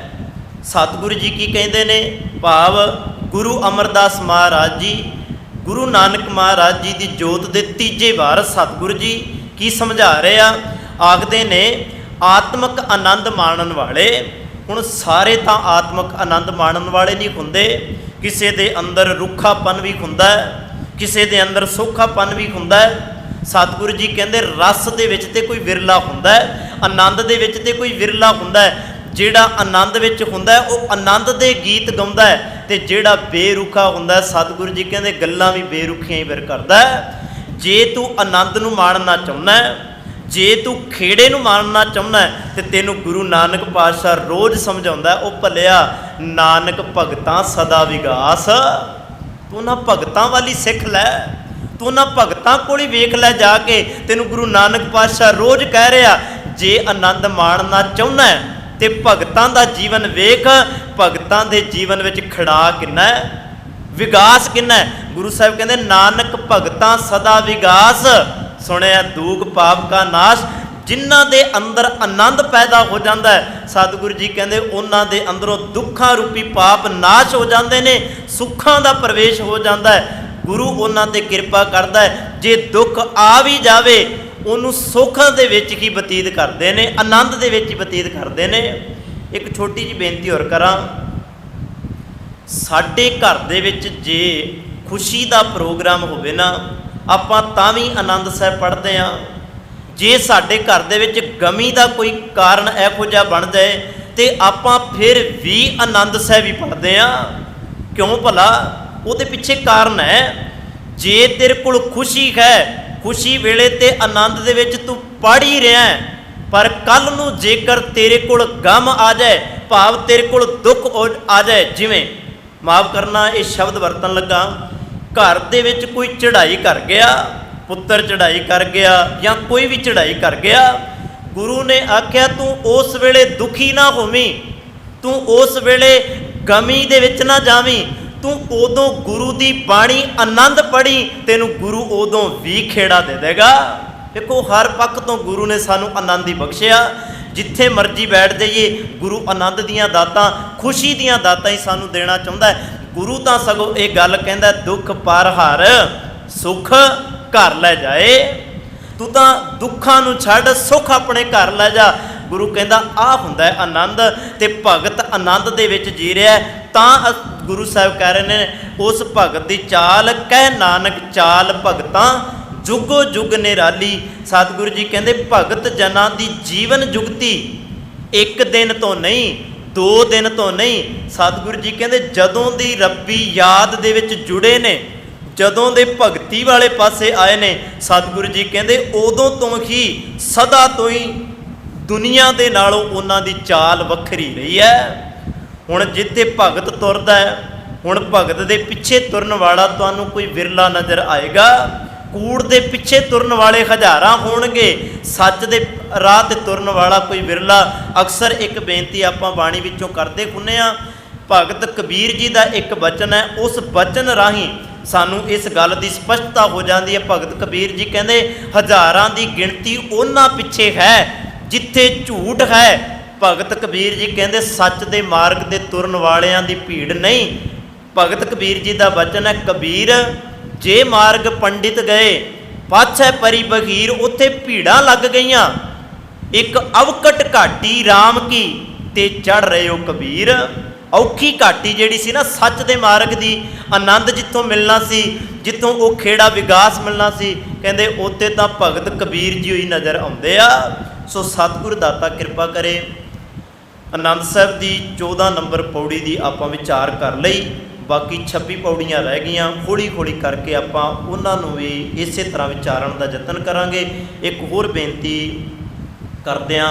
ਸਤਿਗੁਰੂ ਜੀ ਕੀ ਕਹਿੰਦੇ ਨੇ? ਭਾਵ ਗੁਰੂ ਅਮਰਦਾਸ ਮਹਾਰਾਜ ਜੀ, ਗੁਰੂ ਨਾਨਕ ਮਹਾਰਾਜ ਜੀ ਦੀ ਜੋਤ ਦੇ ਤੀਜੇ ਵਾਰ ਸਤਿਗੁਰੂ ਜੀ ਕੀ ਸਮਝਾ ਰਹੇ ਆ? ਆਖਦੇ ਨੇ, ਆਤਮਿਕ ਆਨੰਦ ਮਾਣਨ ਵਾਲੇ, ਹੁਣ ਸਾਰੇ ਤਾਂ ਆਤਮਿਕ ਆਨੰਦ ਮਾਣਨ ਵਾਲੇ ਨਹੀਂ ਹੁੰਦੇ। ਕਿਸੇ ਦੇ ਅੰਦਰ ਰੁੱਖਾਪਨ ਵੀ ਹੁੰਦਾ ਕਿਸੇ ਦੇ ਅੰਦਰ ਸੋਖਾਪਨ ਵੀ ਹੁੰਦਾ ਸਤਿਗੁਰੂ ਜੀ ਕਹਿੰਦੇ, ਰਸ ਦੇ ਵਿੱਚ ਤੇ ਕੋਈ ਵਿਰਲਾ ਹੁੰਦਾ ਆਨੰਦ ਦੇ ਵਿੱਚ ਤੇ ਕੋਈ ਵਿਰਲਾ ਹੁੰਦਾ ਜਿਹੜਾ ਆਨੰਦ ਵਿੱਚ ਹੁੰਦਾ ਉਹ ਆਨੰਦ ਦੇ ਗੀਤ ਗਾਉਂਦਾ ਹੈ ਤੇ ਜਿਹੜਾ ਬੇਰੁਖਾ ਹੁੰਦਾ ਸਤਿਗੁਰੂ ਜੀ ਕਹਿੰਦੇ, ਗੱਲਾਂ ਵੀ ਬੇਰੁਖੀਆਂ ਹੀ ਫਿਰ ਕਰਦਾ ਜੇ ਤੂੰ ਆਨੰਦ ਨੂੰ ਮਾਣਨਾ ਚਾਹੁੰਦਾ ਜੇ ਤੂੰ ਖੇੜੇ ਨੂੰ ਮਾਣਨਾ ਚਾਹੁੰਦਾ ਤੇ ਤੈਨੂੰ ਗੁਰੂ ਨਾਨਕ ਪਾਤਸ਼ਾਹ ਰੋਜ਼ ਸਮਝਾਉਂਦਾ ਉਹ ਭਲਿਆ, ਨਾਨਕ ਭਗਤਾਂ ਸਦਾ ਵਿਗਾਸ। ਤੂੰ ਨਾ ਭਗਤਾਂ ਵਾਲੀ ਸਿੱਖ ਲੈ। ਤੂੰ ਨਾ ਭਗਤਾਂ ਕੋਲ ਹੀ ਵੇਖ ਲੈ ਜਾ ਕੇ। ਤੈਨੂੰ ਗੁਰੂ ਨਾਨਕ ਪਾਤਸ਼ਾਹ ਰੋਜ਼ ਕਹਿ ਰਿਹਾ, ਜੇ ਆਨੰਦ ਮਾਣਨਾ ਚਾਹੁੰਦਾ ਤੇ ਭਗਤਾਂ ਦਾ ਜੀਵਨ ਵੇਖ। ਭਗਤਾਂ ਦੇ ਜੀਵਨ ਵਿੱਚ ਖੜਾ ਕਿੰਨਾ ਹੈ? ਵਿਗਾਸ ਕਿੰਨਾ ਹੈ? ਗੁਰੂ ਸਾਹਿਬ ਕਹਿੰਦੇ, ਨਾਨਕ ਭਗਤਾਂ ਸਦਾ ਵਿਗਾਸ। ਸੁਣਿਆ, ਦੂਖ ਪਾਪ ਕਾ ਨਾਸ਼, ਜਿਨ੍ਹਾਂ ਦੇ ਅੰਦਰ ਆਨੰਦ ਪੈਦਾ ਹੋ ਜਾਂਦਾ ਹੈ। ਸਤਿਗੁਰੂ ਜੀ ਕਹਿੰਦੇ, ਉਹਨਾਂ ਦੇ ਅੰਦਰੋਂ ਦੁੱਖਾਂ ਰੂਪੀ ਪਾਪ ਨਾਸ਼ ਹੋ ਜਾਂਦੇ ਨੇ, ਸੁੱਖਾਂ ਦਾ ਪ੍ਰਵੇਸ਼ ਹੋ ਜਾਂਦਾ ਹੈ। ਗੁਰੂ ਉਹਨਾਂ ਤੇ ਕਿਰਪਾ ਕਰਦਾ ਹੈ। ਜੇ ਦੁੱਖ ਆ ਵੀ ਜਾਵੇ, ਉਹਨੂੰ ਸੁੱਖਾਂ ਦੇ ਵਿੱਚ ਹੀ ਬਤੀਤ ਕਰਦੇ ਨੇ, ਆਨੰਦ ਦੇ ਵਿੱਚ ਹੀ ਬਤੀਤ ਕਰਦੇ ਨੇ। ਇੱਕ ਛੋਟੀ ਜਿਹੀ ਬੇਨਤੀ ਹੋਰ ਕਰਾਂ। ਸਾਡੇ ਘਰ ਦੇ ਵਿੱਚ ਜੇ ਖੁਸ਼ੀ ਦਾ ਪ੍ਰੋਗਰਾਮ ਹੋਵੇ ਨਾ ਆਪਾਂ ਤਾਂ ਵੀ ਆਨੰਦ ਸਾਹਿਬ ਪੜ੍ਹਦੇ ਆ ਜੇ ਸਾਡੇ ਘਰ ਦੇ ਵਿੱਚ ਗਮੀ ਦਾ ਕੋਈ ਕਾਰਨ ਇਹੋ ਜਿਹਾ ਬਣ ਜਾਏ ਤੇ ਆਪਾਂ ਫਿਰ ਵੀ ਆਨੰਦ ਸਾਹਿਬ ਹੀ ਪੜ੍ਹਦੇ ਆ ਕਿਉਂ ਭਲਾ? ਉਹਦੇ ਪਿੱਛੇ ਕਾਰਨ ਹੈ। ਜੇ ਤੇਰੇ ਕੋਲ ਖੁਸ਼ੀ ਹੈ, ਖੁਸ਼ੀ ਵੇਲੇ ਤੇ ਆਨੰਦ ਦੇ ਵਿੱਚ ਤੂੰ ਪੜ ਹੀ ਰਿਹਾ ਪਰ ਕੱਲ ਨੂੰ ਜੇਕਰ ਤੇਰੇ ਕੋਲ ਗਮ ਆ ਜਾਏ, ਭਾਵ ਤੇਰੇ ਕੋਲ ਦੁੱਖ ਆ ਜਾਏ, ਜਿਵੇਂ ਮਾਫ ਕਰਨਾ, ਇਹ ਸ਼ਬਦ ਵਰਤਨ ਲੱਗਾ। ਘਰ ਦੇ ਵਿੱਚ ਕੋਈ ਚੜ੍ਹਾਈ ਕਰ ਗਿਆ, ਪੁੱਤਰ ਚੜ੍ਹਾਈ ਕਰ ਗਿਆ ਜਾਂ ਕੋਈ ਵੀ ਚੜ੍ਹਾਈ ਕਰ ਗਿਆ, ਗੁਰੂ ਨੇ ਆਖਿਆ, ਤੂੰ ਉਸ ਵੇਲੇ ਦੁਖੀ ਨਾ ਹੋਵੀਂ, ਤੂੰ ਉਸ ਵੇਲੇ ਗਮੀ ਦੇ ਵਿੱਚ ਨਾ ਜਾਵੀਂ, ਤੂੰ ਉਦੋਂ ਗੁਰੂ ਦੀ ਬਾਣੀ ਆਨੰਦ ਪੜੀ ਤੈਨੂੰ ਗੁਰੂ ਉਦੋਂ ਵੀ ਖੇੜਾ ਦੇ ਦੇਗਾ। ਦੇਖੋ, ਹਰ ਪੱਖ ਤੋਂ ਗੁਰੂ ਨੇ ਸਾਨੂੰ ਆਨੰਦ ਹੀ ਬਖਸ਼ਿਆ। ਜਿੱਥੇ ਮਰਜ਼ੀ ਬੈਠ ਜਾਈਏ, ਗੁਰੂ ਆਨੰਦ ਦੀਆਂ ਦਾਤਾਂ, ਖੁਸ਼ੀ ਦੀਆਂ ਦਾਤਾਂ ਹੀ ਸਾਨੂੰ ਦੇਣਾ ਚਾਹੁੰਦਾ ਹੈ। ਗੁਰੂ ਤਾਂ ਸਗੋਂ ਇਹ ਗੱਲ ਕਹਿੰਦਾ, ਦੁੱਖ ਪਰ ਹਰ, ਸੁਖ ਘਰ ਲੈ ਜਾਏ। ਤੂੰ ਤਾਂ ਦੁੱਖਾਂ ਨੂੰ ਛੱਡ, ਸੁੱਖ ਆਪਣੇ ਘਰ ਲੈ ਜਾ। ਗੁਰੂ ਕਹਿੰਦਾ ਆ ਹੁੰਦਾ ਆਨੰਦ ਤੇ ਭਗਤ ਆਨੰਦ ਦੇ ਵਿੱਚ ਜੀ ਰਿਹਾ ਤਾਂ ਗੁਰੂ ਸਾਹਿਬ ਕਹਿ ਰਹੇ ਨੇ, ਉਸ ਭਗਤ ਦੀ ਚਾਲ ਕਹਿ ਨਾਨਕ ਚਾਲ ਭਗਤਾਂ ਜੁਗੋ ਜੁਗ ਨਿਰਾਲੀ। ਸਤਿਗੁਰੂ ਜੀ ਕਹਿੰਦੇ, ਭਗਤ ਜਨਾਂ ਦੀ ਜੀਵਨ ਜੁਗਤੀ ਇੱਕ ਦਿਨ ਤੋਂ ਨਹੀਂ ਦੋ ਦਿਨ ਤੋਂ ਨਹੀਂ, ਸਤਿਗੁਰੂ ਜੀ ਕਹਿੰਦੇ ਜਦੋਂ ਦੀ ਰੱਬੀ ਯਾਦ ਦੇ ਵਿੱਚ ਜੁੜੇ ਨੇ, ਜਦੋਂ ਦੇ ਭਗਤੀ ਵਾਲੇ ਪਾਸੇ ਆਏ ਨੇ, ਸਤਿਗੁਰੂ ਜੀ ਕਹਿੰਦੇ ਉਦੋਂ ਤੋਂ ਹੀ ਸਦਾ ਤੋਂ ਹੀ ਦੁਨੀਆ ਦੇ ਨਾਲੋਂ ਉਹਨਾਂ ਦੀ ਚਾਲ ਵੱਖਰੀ ਰਹੀ ਹੈ। ਹੁਣ ਜਿੱਥੇ ਭਗਤ ਤੁਰਦਾ ਹੈ, ਹੁਣ ਭਗਤ ਦੇ ਪਿੱਛੇ ਤੁਰਨ ਵਾਲਾ ਤੁਹਾਨੂੰ ਕੋਈ ਵਿਰਲਾ ਨਜ਼ਰ ਆਏਗਾ। ਕੂੜ ਦੇ ਪਿੱਛੇ ਤੁਰਨ ਵਾਲੇ ਹਜ਼ਾਰਾਂ ਹੋਣਗੇ। ਸੱਚ ਦੇ ਰਾਹ ਤੇ ਤੁਰਨ ਵਾਲਾ ਕੋਈ ਵਿਰਲਾ। ਅਕਸਰ ਇੱਕ ਬੇਨਤੀ ਆਪਾਂ ਬਾਣੀ ਵਿੱਚੋਂ ਕਰਦੇ ਹੁੰਨੇ ਆ। ਭਗਤ ਕਬੀਰ ਜੀ ਦਾ ਇੱਕ ਬਚਨ ਹੈ। ਉਸ ਬਚਨ ਰਾਹੀਂ ਸਾਨੂੰ ਇਸ ਗੱਲ ਦੀ ਸਪਸ਼ਟਤਾ ਹੋ ਜਾਂਦੀ ਹੈ। ਭਗਤ ਕਬੀਰ ਜੀ ਕਹਿੰਦੇ, ਹਜ਼ਾਰਾਂ ਦੀ ਗਿਣਤੀ ਉਹਨਾਂ ਪਿੱਛੇ ਹੈ ਜਿੱਥੇ ਝੂਠ ਹੈ। ਭਗਤ ਕਬੀਰ ਜੀ ਕਹਿੰਦੇ, ਸੱਚ ਦੇ ਮਾਰਗ ਤੇ ਤੁਰਨ ਵਾਲਿਆਂ ਦੀ ਭੀੜ ਨਹੀਂ। ਭਗਤ ਕਬੀਰ ਜੀ ਦਾ ਬਚਨ ਹੈ, ਕਬੀਰ ਜੇ ਮਾਰਗ ਪੰਡਿਤ ਗਏ, ਪਾਛੈ ਪਰੀ ਬਗੀਰ ਉੱਥੇ ਭੀੜਾਂ ਲੱਗ ਗਈਆਂ। ਇੱਕ ਅਵਕਟ ਘਾਟੀ RAM ਕੀ, ਤੇ ਚੜ ਰਹੇ ਹੋ ਕਬੀਰ। ਔਖੀ ਘਾਟੀ ਜਿਹੜੀ ਸੀ ਨਾ, ਸੱਚ ਦੇ ਮਾਰਗ ਦੀ ਆਨੰਦ ਜਿੱਥੋਂ ਮਿਲਣਾ ਸੀ, ਜਿੱਥੋਂ ਉਹ ਖੇੜਾ ਵਿਗਾਸ ਮਿਲਣਾ ਸੀ, ਕਹਿੰਦੇ ਉੱਤੇ ਤਾਂ ਭਗਤ ਕਬੀਰ ਜੀ ਹੋਈ ਨਜ਼ਰ ਆਉਂਦੇ ਆ। ਸੋ ਸਤਿਗੁਰ ਦਾਤਾ ਕਿਰਪਾ ਕਰੇ। ਆਨੰਦ ਸਾਹਿਬ ਦੀ 14 ਨੰਬਰ ਪੌੜੀ ਦੀ ਆਪਾਂ ਵਿਚਾਰ ਕਰ ਲਈ। ਬਾਕੀ 26 ਪੌੜੀਆਂ ਰਹਿ ਗਈਆਂ ਹੌਲੀ ਹੌਲੀ ਕਰਕੇ ਆਪਾਂ ਉਹਨਾਂ ਨੂੰ ਵੀ ਇਸੇ ਤਰ੍ਹਾਂ ਵਿਚਾਰਨ ਦਾ ਯਤਨ ਕਰਾਂਗੇ। ਇੱਕ ਹੋਰ ਬੇਨਤੀ ਕਰਦਿਆਂ